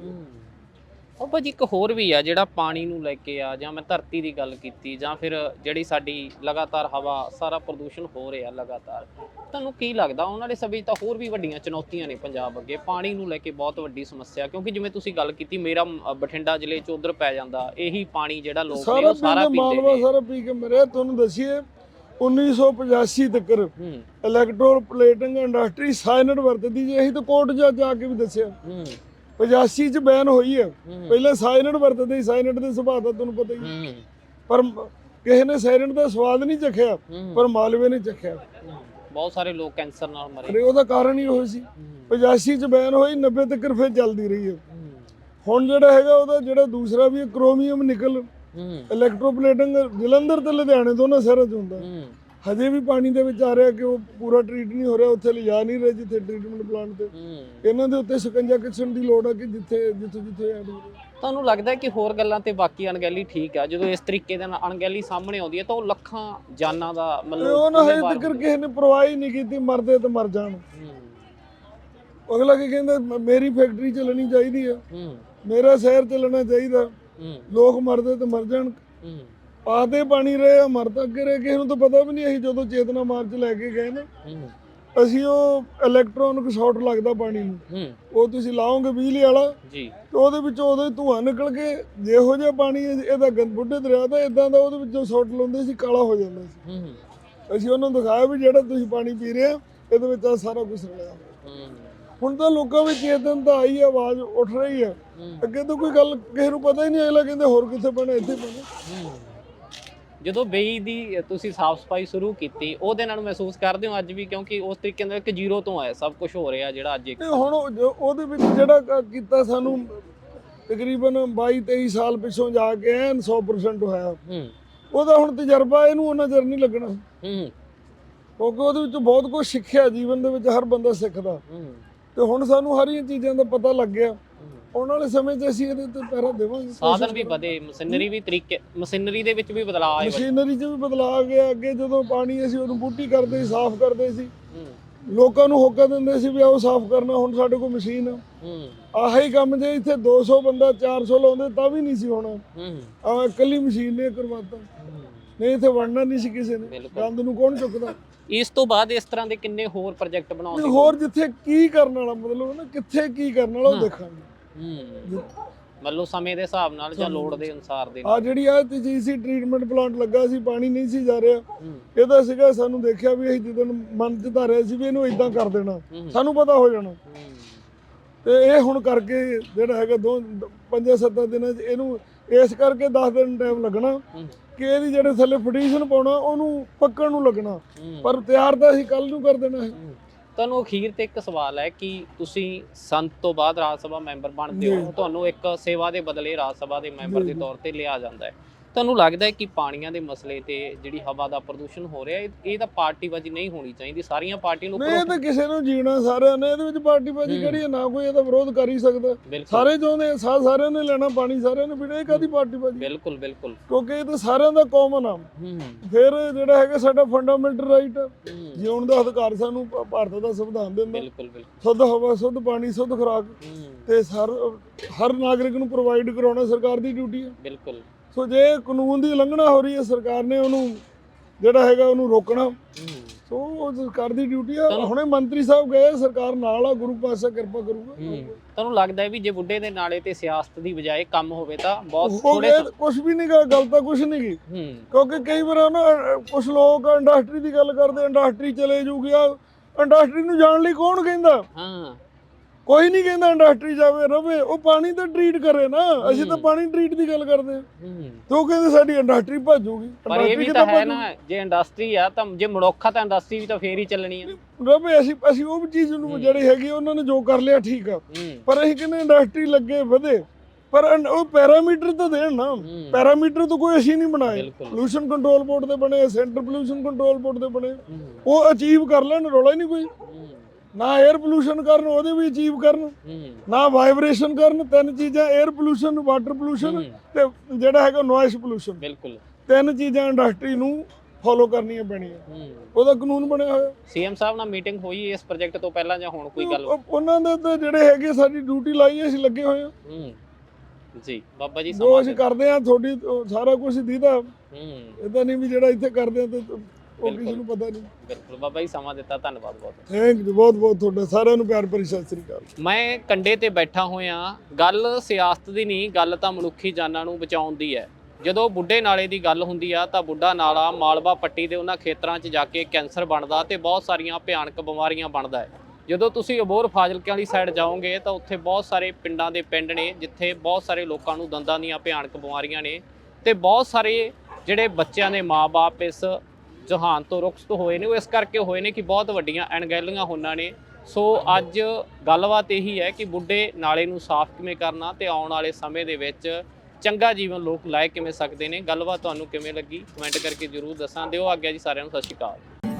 ਉਹ ਭਾਜੀ ਇੱਕ ਹੋਰ ਵੀ ਆ ਜਿਹੜਾ ਪਾਣੀ ਨੂੰ ਲੈ ਕੇ ਆ ਜਾਂ ਮੈਂ ਧਰਤੀ ਦੀ ਗੱਲ ਕੀਤੀ ਜਾਂ ਫਿਰ ਜਿਹੜੀ ਸਾਡੀ ਲਗਾਤਾਰ ਹਵਾ ਸਾਰਾ ਪ੍ਰਦੂਸ਼ਣ ਹੋ ਰਿਹਾ ਲਗਾਤਾਰ। ਤੁਹਾਨੂੰ ਕੀ ਲੱਗਦਾ? ਵਾਲੇ ਸਮੇਂ 'ਚ ਤਾਂ ਹੋਰ ਵੀ ਵੱਡੀਆਂ ਚੁਣੌਤੀਆਂ ਨੇ ਪੰਜਾਬ ਅੱਗੇ। ਪਾਣੀ ਨੂੰ ਲੈ ਕੇ ਬਹੁਤ ਵੱਡੀ ਸਮੱਸਿਆ ਕਿਉਂਕਿ ਜਿਵੇਂ ਤੁਸੀਂ ਗੱਲ ਕੀਤੀ ਮੇਰਾ ਬਠਿੰਡਾ ਜ਼ਿਲ੍ਹੇ 'ਚ ਉਧਰ ਪੈ ਜਾਂਦਾ। ਇਹੀ ਪਾਣੀ ਜਿਹੜਾ ਲੋਕ ਨੇ ਉਹ ਸਾਰਾ ਪੀਂਦੇ ਨੇ। ਸਾਰਾ ਪੀ ਕੇ ਮਰਿਆ। ਤੁਹਾਨੂੰ ਦਸੀਏ 1985 ਤੱਕ ਇਲੈਕਟ੍ਰੋ ਪਲੇਟਿੰਗ ਇੰਡਸਟਰੀ ਸਾਇਨਡ ਵਰਤਦੀ ਜੇ। ਅਸੀਂ ਤਾਂ ਕੋਰਟ ਜਾ ਜਾ ਕੇ ਵੀ ਦੱਸਿਆ। ਹੂੰ। 85 ਚ ਬੈਨ ਹੋਈ ਹੈ। ਪਹਿਲਾਂ ਸਾਇਨਡ ਵਰਤਦੇ ਸੀ ਸਾਇਨਡ ਦੇ ਸੁਭਾਅ ਦਾ ਤੁਹਾਨੂੰ ਪਤਾ ਹੀ ਪਰ ਮ- ਕਿਸੇ ਨੇ ਸਾਇਨਡ ਦਾ ਸਵਾਦ ਨਹੀਂ ਚੱਖਿਆ ਪਰ ਮਾਲਵੇ ਨੇ ਚੱਖਿਆ। ਬਹੁਤ ਸਾਰੇ ਲੋਕ ਕੈਂਸਰ ਨਾਲ ਮਰੇ। ਅਰੇ ਉਹਦਾ ਕਾਰਨ ਹੀ ਉਹ ਸੀ। 85 ਚ ਬੈਨ ਹੋਈ 90 ਤੱਕ ਫਿਰ ਚੱਲਦੀ ਰਹੀ ਹੈ। ਹੁਣ ਜਿਹੜਾ ਹੈਗਾ ਉਹਦਾ ਜਿਹੜਾ ਦੂਸਰਾ ਵੀ ਕ੍ਰੋਮੀਅਮ ਨਿਕਲ ਇਲੈਕਟ੍ਰੋਪਲੇਟਿੰਗ ਜਲੰਧਰ ਤੇ ਲੁਧਿਆਣੇ ਦੋਨਾਂ ਸ਼ਹਿਰਾਂ 'ਚ ਹੁੰਦਾ। ਹਜੇ ਵੀ ਪਾਣੀ ਦੇ ਵਿੱਚ ਆ ਰਿਹਾ ਕਿ ਉਹ ਪੂਰਾ ਟ੍ਰੀਟ ਨਹੀਂ ਹੋ ਰਿਹਾ ਉੱਥੇ ਲਿਜਾ ਨਹੀਂ ਰਹੇ ਜਿੱਥੇ ਟ੍ਰੀਟਮੈਂਟ ਪਲਾਂਟ ਤੇ। ਇਹਨਾਂ ਦੇ ਉੱਤੇ ਸਕੰਜਾ ਕੱਸਣ ਦੀ ਲੋੜ ਆ ਕਿ ਜਿੱਥੇ ਜਿੱਥੇ ਜਿੱਥੇ ਐਡ ਹੋ ਰਿਹਾ ਤੁਹਾਨੂੰ ਲੱਗਦਾ ਕਿ ਹੋਰ ਗੱਲਾਂ ਤੇ ਬਾਕੀ ਅਣਗਹਿਲੀ ਠੀਕ ਆ? ਜਦੋਂ ਇਸ ਤਰੀਕੇ ਦੇ ਨਾਲ ਅਣਗਹਿਲੀ ਸਾਹਮਣੇ ਆਉਂਦੀ ਹੈ ਤਾਂ ਉਹ ਲੱਖਾਂ ਜਾਨਾਂ ਦਾ ਮਤਲਬ ਉਹ ਨਾ ਹਜੇ ਤੱਕ ਕਿਸੇ ਨੇ ਪਰਵਾਹ ਹੀ ਨਹੀਂ ਕੀਤੀ ਮਰਦੇ ਤੇ ਮਰ ਜਾਣ। ਅਗਲਾ ਕੀ ਕਹਿੰਦਾ ਮੇਰੀ ਫੈਕਟਰੀ ਚੱਲਣੀ ਚਾਹੀਦੀ ਆ। ਮੇਰਾ ਸ਼ਹਿਰ ਚੱਲਣਾ ਚਾਹੀਦਾ। ਲੋਕ ਮਰਦੇ ਤੇ ਮਰ ਜਾਣ। ਪਾਦੇ ਪਾਣੀ ਰਹੇ ਆ ਮਰ ਤਾਂ ਅੱਗੇ ਰਹੇ ਕਿਸੇ ਨੂੰ ਤਾਂ ਪਤਾ ਵੀ ਨਹੀਂ ਅਸੀਂ ਜਦੋਂ ਚੇਤਨਾ ਮਾਰਚ ਲੈ ਕੇ ਗਏ ਨਾ ਅਸੀਂ ਉਹ ਇਲੈਕਟ੍ਰੋਨਿਕ ਸ਼ਾਟ ਲੱਗਦਾ ਪਾਣੀ ਨੂੰ। ਉਹ ਤੁਸੀਂ ਲਾਓਗੇ ਬਿਜਲੀ ਵਾਲਾ ਜੀ। ਤੇ ਉਹਦੇ ਵਿੱਚੋਂ ਉਹਦੇ ਧੂਆਂ ਨਿਕਲ ਕੇ ਜਿਹੋ ਜਿਹਾ ਪਾਣੀ ਇਹ- ਇਹਦਾ ਗੰਦ ਬੁੱਢੇ ਦਰਿਆ ਦਾ ਇਦਾਂ ਦਾ ਉਹਦੇ ਵਿੱਚੋਂ ਸ਼ਾਟ ਲਾਉਂਦੇ ਸੀ ਕਾਲਾ ਹੋ ਜਾਂਦਾ ਸੀ। ਅਸੀਂ ਉਹਨਾਂ ਨੂੰ ਦਿਖਾਇਆ ਵੀ ਜਿਹੜਾ ਤੁਸੀਂ ਪਾਣੀ ਪੀ ਰਹੇ ਆ ਇਹਦੇ ਵਿੱਚ ਆ ਸਾਰਾ ਕੁਝ ਰਲਿਆ। ਹੁਣ ਤਾਂ ਲੋਕਾਂ ਵਿੱਚ ਚੇਤਨਤਾ ਆਈ ਹੈ ਆਵਾਜ਼ ਉੱਠ ਰਹੀ ਹੈ। ਅੱਗੇ ਤਾਂ ਕੋਈ ਗੱਲ ਕਿਸੇ ਨੂੰ ਪਤਾ ਹੀ ਨਹੀਂ ਅਗਲਾ ਕਹਿੰਦੇ ਹੋਰ ਕਿੱਥੇ ਪੈਣਾ ਇੱਥੇ ਪੈਣਾ। ਜਦੋਂ ਬੇਈ ਦੀ ਤੁਸੀਂ ਸਾਫ਼ ਸਫ਼ਾਈ ਸ਼ੁਰੂ ਕੀਤੀ ਉਹਦੇ ਨਾਲ ਮਹਿਸੂਸ ਕਰਦੇ ਹੋ ਅੱਜ ਵੀ? ਕਿਉਂਕਿ ਉਸ ਤਰੀਕੇ ਨਾਲ ਇੱਕ ਜ਼ੀਰੋ ਤੋਂ ਆਇਆ ਸਭ ਕੁਝ ਹੋ ਰਿਹਾ ਜਿਹੜਾ ਅੱਜ ਇੱਕ ਤੇ ਹੁਣ ਉਹ ਜੋ- ਉਹਦੇ ਵਿੱਚ ਜਿਹੜਾ ਕ- ਕੀਤਾ ਸਾਨੂੰ ਤਕਰੀਬਨ 22 23 ਸਾਲ ਪਿੱਛੋਂ ਜਾ ਕੇ ਐਨ 100% ਹੋਇਆ। ਹੂੰ। ਉਹਦਾ ਹੁਣ ਤਜਰਬਾ ਇਹਨੂੰ ਉਹਨਾਂ ਚਿਰ ਨਹੀਂ ਲੱਗਣਾ। ਹੂੰ ਕਿਉਂਕਿ ਉਹਦੇ ਵਿੱਚ ਬਹੁਤ ਕੁਝ ਸਿੱਖਿਆ ਜੀਵਨ ਦੇ ਵਿੱਚ ਹਰ ਬੰਦਾ ਸਿੱਖਦਾ। ਹੂੰ। ਤੇ ਹੁਣ ਸਾਨੂੰ ਹਰੀਆਂ ਚੀਜ਼ਾਂ ਦਾ ਪਤਾ ਲੱਗ ਗਿਆ। ਆਉਣ ਵਾਲੇ ਸਮੇਂ 'ਚ ਅਸੀਂ ਇਹਦੇ ਤੇ ਪੈਰਾ ਦੇਵਾਂਗੇ। ਸਾਧਨ ਵੀ ਵਧੇ ਮਸ਼ੀਨਰੀ ਵੀ ਤਰੀਕੇ ਮਸ਼ੀਨਰੀ ਦੇ ਵਿੱਚ ਵੀ ਬਦਲਾਅ ਹੋਏ। ਮਸ਼ੀਨਰੀ 'ਚ ਵੀ ਬਦਲਾਅ ਆ ਗਿਆ। ਅੱਗੇ ਜਦੋਂ ਪਾਣੀ ਅਸੀਂ ਉਹਨੂੰ ਬੂਟੀ ਕਰਦੇ ਸੀ ਸਾਫ਼ ਕਰਦੇ ਸੀ। ਲੋਕਾਂ ਨੂੰ ਹੋਕਾ ਦਿੰਦੇ ਸੀ ਵੀ ਆਓ ਸਾਫ਼ ਕਰਨਾ ਹੁਣ ਸਾਡੇ ਕੋਲ ਮਸ਼ੀਨ ਆ। ਆਹੀ ਕੰਮ ਜੇ ਇੱਥੇ 200 ਬੰਦਾ 400 ਲਾਉਂਦੇ ਤਾਂ ਵੀ ਨਹੀਂ ਸੀ ਹੋਣਾ। ਆ ਇਕੱਲੀ ਮਸ਼ੀਨ ਨੇ ਕਰਵਾਤਾ। ਨਹੀਂ ਇੱਥੇ ਵੜਨਾ ਨਹੀਂ ਸੀ ਕਿਸੇ ਨੇ। ਗੰਦ ਨੂੰ ਕੌਣ ਚੁੱਕਦਾ? ਇਸ ਤੋਂ ਬਾਅਦ ਇਸ ਤਰ੍ਹਾਂ ਦੇ ਕਿੰਨੇ ਹੋਰ ਪ੍ਰੋਜੈਕਟ ਬਣਾਉਣ ਦੀ ਹੋਰ ਜਿੱਥੇ ਕੀ ਕਰਨ ਵਾਲਾ ਮਤਲਬ ਨਾ ਕਿੱਥੇ ਕੀ ਕਰਨ ਵਾਲਾ ਉਹ। ਦੇਖਾਂਗੇ। ਹੂੰ। ਮਤਲਬ ਸਮੇਂ ਦੇ ਹਿਸਾਬ ਨਾਲ ਜਾਂ ਲੋੜ ਦੇ ਅਨੁਸਾਰ ਦੇ ਆ ਜਿਹੜੀ ਆ ਤੇ ਜੀ ਸੀ ਟ੍ਰੀਟਮੈਂਟ ਪਲਾਂਟ ਲੱਗਾ ਸੀ ਪਾਣੀ ਨਹੀਂ ਸੀ ਜਾ ਰਿਹਾ। ਇਹਦਾ ਸੀਗਾ ਸਾਨੂੰ ਦੇਖਿਆ ਵੀ ਅਸੀਂ ਜਦੋਂ ਮਨ ਚ ਧਾਰਿਆ ਸੀ ਵੀ ਇਹਨੂੰ ਇਦਾਂ ਕਰ ਦੇਣਾ। ਸਾਨੂੰ ਪਤਾ ਹੋ ਜਾਣਾ। ਤੇ ਇਹ ਹੁਣ ਕਰਕੇ ਜਿਹੜਾ ਹੈਗਾ ਦੋ ਪੰਜਾਂ ਸੱਤਾਂ ਦਿਨਾਂ 'ਚ ਇਹਨੂੰ ਇਸ ਕਰਕੇ 10 ਦਿਨ ਟਾਈਮ ਲੱਗਣਾ ਕਿ ਇਹਦੀ ਜਿਹੜੇ ਥੱਲੇ ਫਟੀਸ਼ਨ ਪਾਉਣਾ ਉਹਨੂੰ ਪੱਕਣ ਨੂੰ ਲੱਗਣਾ। ਪਰ ਤਿਆਰ ਤਾਂ ਅਸੀਂ ਕੱਲ ਨੂੰ ਕਰ ਦੇਣਾ ਹੈ। ਤੁਹਾਨੂੰ ਅਖੀਰ ਤੇ ਇੱਕ ਸਵਾਲ ਹੈ ਕਿ ਤੁਸੀਂ ਸੰਤ ਤੋਂ ਬਾਅਦ ਰਾਜ ਸਭਾ ਮੈਂਬਰ ਬਣਦੇ ਹੋ। ਤੁਹਾਨੂੰ ਇੱਕ ਸੇਵਾ ਦੇ ਬਦਲੇ ਰਾਜ ਸਭਾ ਦੇ ਮੈਂਬਰ ਦੇ। ਤੌਰ ਤੇ ਲਿਆ ਜਾਂਦਾ ਹੈ ਤੁਹਾਨੂੰ ਲੱਗਦਾ ਹੈ ਕਿ ਪਾਣੀਆਂ ਦੇ ਮਸਲੇ ਤੇ ਜਿਹੜੀ ਹਵਾ ਦਾ ਪ੍ਰਦੂਸ਼ਣ ਹੋ ਰਿਹਾ ਇਹ ਇਹ ਤਾਂ ਪਾਰਟੀਬਾਜ਼ੀ ਨਹੀਂ ਹੋਣੀ ਚਾਹੀਦੀ ਸਾਰੀਆਂ ਪਾਰਟੀਆਂ ਨੂੰ ਨਹੀਂ ਇਹ ਤਾਂ ਕਿਸੇ ਨੂੰ ਜੀਣਾ ਸਾਰਿਆਂ ਨੇ ਇਹਦੇ ਵਿੱਚ ਪਾਰਟੀ ਬਾਜੀ। ਕਿਹੜੀ ਹੈ? ਨਾ ਕੋਈ ਇਹਦਾ ਵਿਰੋਧ ਕਰ ਹੀ ਸਕਦਾ। ਬਿਲਕੁਲ। ਸਾਰੇ ਚਾਹੁੰਦੇ ਆ, ਸਾ ਸਾਰਿਆਂ ਨੇ ਲੈਣਾ ਪਾਣੀ ਸਾਰਿਆਂ ਨੇ ਪੀਣਾ ਇਹ ਕਾਦੀ ਪਾਰਟੀ ਬਾਜੀ ਬਿਲਕੁਲ ਬਿਲਕੁਲ। ਕਿਉਂਕਿ ਇਹ ਤਾਂ ਸਾਰਿਆਂ ਦਾ ਕਾਮਨ ਆ। ਹੂੰ ਫਿਰ ਜਿਹੜਾ ਹੈਗਾ ਸਾਡਾ ਫੰਡਾਮੈਂਟਲ ਰਾਈਟ ਹੂੰ, ਜਿਉਣ ਦਾ ਅਧਿਕਾਰ ਸਾਨੂੰ ਭ- ਭਾਰਤ ਦਾ ਸੰਵਿਧਾਨ ਦਿੰਦਾ ਬਿਲਕੁਲ ਬਿਲਕੁਲ। ਸ਼ੁੱਧ ਹਵਾ ਸ਼ੁੱਧ ਪਾਣੀ ਸ਼ੁੱਧ ਖੁਰਾਕ ਹੂੰ, ਤੇ ਸਰ ਹਰ ਨਾਗਰਿਕ ਨੂੰ ਪ੍ਰੋਵਾਈਡ ਕਰਾਉਣਾ ਸਰਕਾਰ ਦੀ ਡਿਊਟੀ ਹੈ ਬਿਲਕੁਲ। ਸੋ ਜੇ ਕਾਨੂੰਨ ਦੀ ਉਲੰਘਣਾ ਹੋ ਰਹੀ ਹੈ ਸਰਕਾਰ ਨੇ ਉਹਨੂੰ ਜਿਹੜਾ ਹੈਗਾ ਉਹਨੂੰ ਰੋਕਣਾ। ਸੋ ਉਹ ਸਰਕਾਰ ਦੀ ਡਿਊਟੀ ਆ। ਹੁਣੇ ਮੰਤਰੀ ਸਾਹਿਬ ਗਏ ਸਰਕਾਰ ਨਾਲ ਆ ਗੁਰੂ ਪਾਤਸ਼ਾਹ ਕਿਰਪਾ ਕਰੂਗਾ। ਤੁਹਾਨੂੰ ਲੱਗਦਾ ਹੈ ਵੀ ਜੇ ਬੁੱਢੇ ਦੇ ਨਾਲੇ ਤੇ ਸਿਆਸਤ ਦੀ ਬਜਾਏ ਕੰਮ ਹੋਵੇ ਤਾਂ ਬਹੁਤ ਥੋੜੇ ਕੁਝ ਵੀ ਨਹੀਂ ਗਾ ਗੱਲ ਤਾਂ ਕੁਝ ਨਹੀਂ ਗੀ ਹੂੰ। ਕਿਉਂਕਿ ਕਈ ਵਾਰ ਨਾ ਕੁਝ ਲੋਕ ਇੰਡਸਟਰੀ ਦੀ ਗੱਲ ਕਰਦੇ ਇੰਡਸਟਰੀ ਚਲੇ ਜੂਗੀ ਆ। ਇੰਡਸਟਰੀ ਨੂੰ ਜਾਣ ਲਈ ਕੌਣ ਕਹਿੰਦਾ? ਹਾਂ। ਕੋਈ ਨਹੀਂ ਕਹਿੰਦਾ ਇੰਡਸਟਰੀ ਜਾਵੇ ਰਵੇ ਉਹ ਪਾਣੀ ਤਾਂ ਟ੍ਰੀਟ ਕਰੇ ਨਾ। ਅਸੀਂ ਤਾਂ। ਪਾਣੀ ਟ੍ਰੀਟ ਦੀ ਗੱਲ ਕਰਦੇ ਹਾਂ। ਤੇ ਕਹਿੰਦੇ ਸਾਡੀ ਇੰਡਸਟਰੀ ਭੱਜੂਗੀ। ਪਰ ਇਹ ਵੀ ਤਾਂ ਹੈ ਨਾ ਜੇ ਇੰਡਸਟਰੀ ਆ ਤਾਂ ਜੇ ਮਨੁੱਖ ਤਾਂ ਇੰਡਸਟਰੀ ਵੀ ਤਾਂ ਫੇਰ ਹੀ ਚੱਲਣੀ ਆ। ਰਵੇ ਅਸੀਂ ਅਸੀਂ ਉਹ ਵੀ ਚੀਜ਼ ਨੂੰ। ਜਿਹੜੀ ਹੈਗੀ ਉਹਨਾਂ ਨੇ ਜੋ ਕਰ ਲਿਆ ਠੀਕ ਆ। ਪਰ ਅਸੀਂ ਕਹਿੰਦੇ ਇੰਡਸਟਰੀ ਲੱਗੇ ਵਧੇ। ਪਰ ਉਹ ਪੈਰਾਮੀਟਰ ਤਾਂ ਦੇਣ ਨਾ। ਪੈਰਾਮੀਟਰ ਤਾਂ ਕੋਈ ਅਸੀਂ ਨਹੀਂ ਬਣਾਏ। ਪੋਲੂਸ਼ਨ ਕੰਟਰੋਲ ਬੋਰਡ ਦੇ ਬਣੇ ਸੈਂਟਰ ਪੋਲੂਸ਼ਨ ਕੰਟਰੋਲ ਬੋਰਡ ਦੇ ਬਣੇ ਉਹ ਅਚੀਵ ਕਰ ਲੈਣ ਰੌਲਾ ਹੀ ਨਹੀਂ ਕੋਈ। ਨਾ 에ਅਰ ਪੋਲੂਸ਼ਨ ਕਰਨ ਉਹਦੇ ਵੀ ਅਚੀਵ ਕਰਨ ਨਾ ਵਾਈਬ੍ਰੇਸ਼ਨ ਕਰਨ ਤਿੰਨ ਚੀਜ਼ਾਂ 에ਅਰ ਪੋਲੂਸ਼ਨ ਵਾਟਰ ਪੋਲੂਸ਼ਨ ਤੇ ਜਿਹੜਾ ਹੈਗਾ ਨੋਇਸ ਪੋਲੂਸ਼ਨ ਬਿਲਕੁਲ। ਤਿੰਨ ਚੀਜ਼ਾਂ ਇੰਡਸਟਰੀ ਨੂੰ ਫੋਲੋ ਕਰਨੀਆਂ ਪੈਣੀਆਂ। ਉਹਦਾ ਕਾਨੂੰਨ ਬਣਿਆ ਹੋਇਆ। ਸੀਐਮ ਸਾਹਿਬ ਨਾਲ ਮੀਟਿੰਗ ਹੋਈ ਇਸ ਪ੍ਰੋਜੈਕਟ ਤੋਂ ਪਹਿਲਾਂ ਜਾਂ ਹੁਣ ਕੋਈ ਗੱਲ? ਉਹ- ਉਹਨਾਂ ਦੇ ਤਾਂ ਜਿਹੜੇ ਹੈਗੇ ਸਾਡੀ ਡਿਊਟੀ ਲਾਈ ਅਸੀਂ ਲੱਗੇ ਹੋਏ ਹਾਂ। ਜੀ ਬਾਬਾ ਜੀ ਸਮਾਂ ਅਸੀਂ। ਕਰਦੇ ਹਾਂ ਤੁਹਾਡੀ ਸਾਰਾ ਕੁਝ ਦੀਦਾ। ਹੂੰ। ਇਦਾਂ ਨਹੀਂ ਵੀ ਜਿਹੜਾ ਇੱਥੇ ਕਰਦੇ ਆ ਤੇ ਉਹ ਕਿਸੇ ਬਿਲਕੁਲ। ਨੂੰ ਪਤਾ ਨਹੀਂ। ਬਿਲਕੁਲ। ਬਾਬਾ ਜੀ ਸਮਾਂ ਦਿੱਤਾ। ਧੰਨਵਾਦ ਬਹੁਤ। ਥੈਂਕ ਯੂ ਬਹੁਤ ਬਹੁਤ ਤੁਹਾਡਾ। ਸਾਰਿਆਂ ਨੂੰ ਪਿਆਰ ਭਰੀ ਸਤਿ ਸ੍ਰੀ ਅਕਾਲ। ਮੈਂ ਕੰਡੇ ਤੇ ਬੈਠਾ ਹੋਇਆ। ਗੱਲ ਸਿਆਸਤ ਦੀ ਨਹੀਂ ਗੱਲ ਤਾਂ ਮਨੁੱਖੀ ਜਾਨਾਂ ਨੂੰ ਬਚਾਉਣ ਦੀ ਹੈ। ਜਦੋਂ ਬੁੱਢੇ ਨਾਲੇ ਦੀ ਗੱਲ ਹੁੰਦੀ ਆ ਤਾਂ ਬੁੱਢਾ ਨਾਲਾ ਮਾਲਵਾ ਪੱਟੀ ਦੇ ਉਹਨਾਂ ਖੇਤਰਾਂ 'ਚ ਜਾ ਕੇ ਕੈਂਸਰ ਬਣਦਾ ਤੇ ਬਹੁਤ ਸਾਰੀਆਂ ਭਿਆਨਕ ਬਿਮਾਰੀਆਂ ਬਣਦਾ ਹੈ। ਜਦੋਂ ਤੁਸੀਂ ਅਬੋਰ ਫਾਜ਼ਿਲਕੇ ਵਾਲੀ ਸਾਈਡ ਜਾਓਗੇ ਤਾਂ ਉੱਥੇ ਬਹੁਤ ਸਾਰੇ ਪਿੰਡਾਂ ਦੇ ਪਿੰਡ ਨੇ ਜਿੱਥੇ ਬਹੁਤ ਸਾਰੇ ਲੋਕਾਂ ਨੂੰ ਦੰਦਾਂ ਦੀਆਂ ਭਿਆਨਕ ਬਿਮਾਰੀਆਂ ਨੇ ਤੇ ਬਹੁਤ ਸਾਰੇ ਜਿਹੜੇ ਬੱਚਿਆਂ ਦੇ ਮਾਪੇ ਇਸ ਜਹਾਨ ਤੋਂ ਰੁਖਸਤ ਹੋਏ ਨੇ, ਉਹ ਇਸ ਕਰਕੇ ਹੋਏ ਨੇ ਕਿ ਬਹੁਤ ਵੱਡੀਆਂ ਅਣਗਹਿਲੀਆਂ ਉਹਨਾਂ ਨੇ। ਸੋ ਅੱਜ ਗੱਲਬਾਤ ਇਹੀ ਹੈ ਕਿ ਬੁੱਢੇ ਨਾਲੇ ਨੂੰ ਸਾਫ਼ ਕਿਵੇਂ ਕਰਨਾ ਤੇ ਆਉਣ ਵਾਲੇ ਸਮੇਂ ਦੇ ਵਿੱਚ ਚੰਗਾ ਜੀਵਨ ਲੋਕ ਲਾਇ ਕਿਵੇਂ ਸਕਦੇ ਨੇ? ਗੱਲਬਾਤ ਤੁਹਾਨੂੰ ਕਿਵੇਂ ਲੱਗੀ? ਕਮੈਂਟ ਕਰਕੇ ਜਰੂਰ ਦੱਸਾਂ ਦਿਓ। ਆਗਿਆ ਜੀ ਸਾਰਿਆਂ ਨੂੰ ਸਤਿ ਸ਼੍ਰੀ ਅਕਾਲ।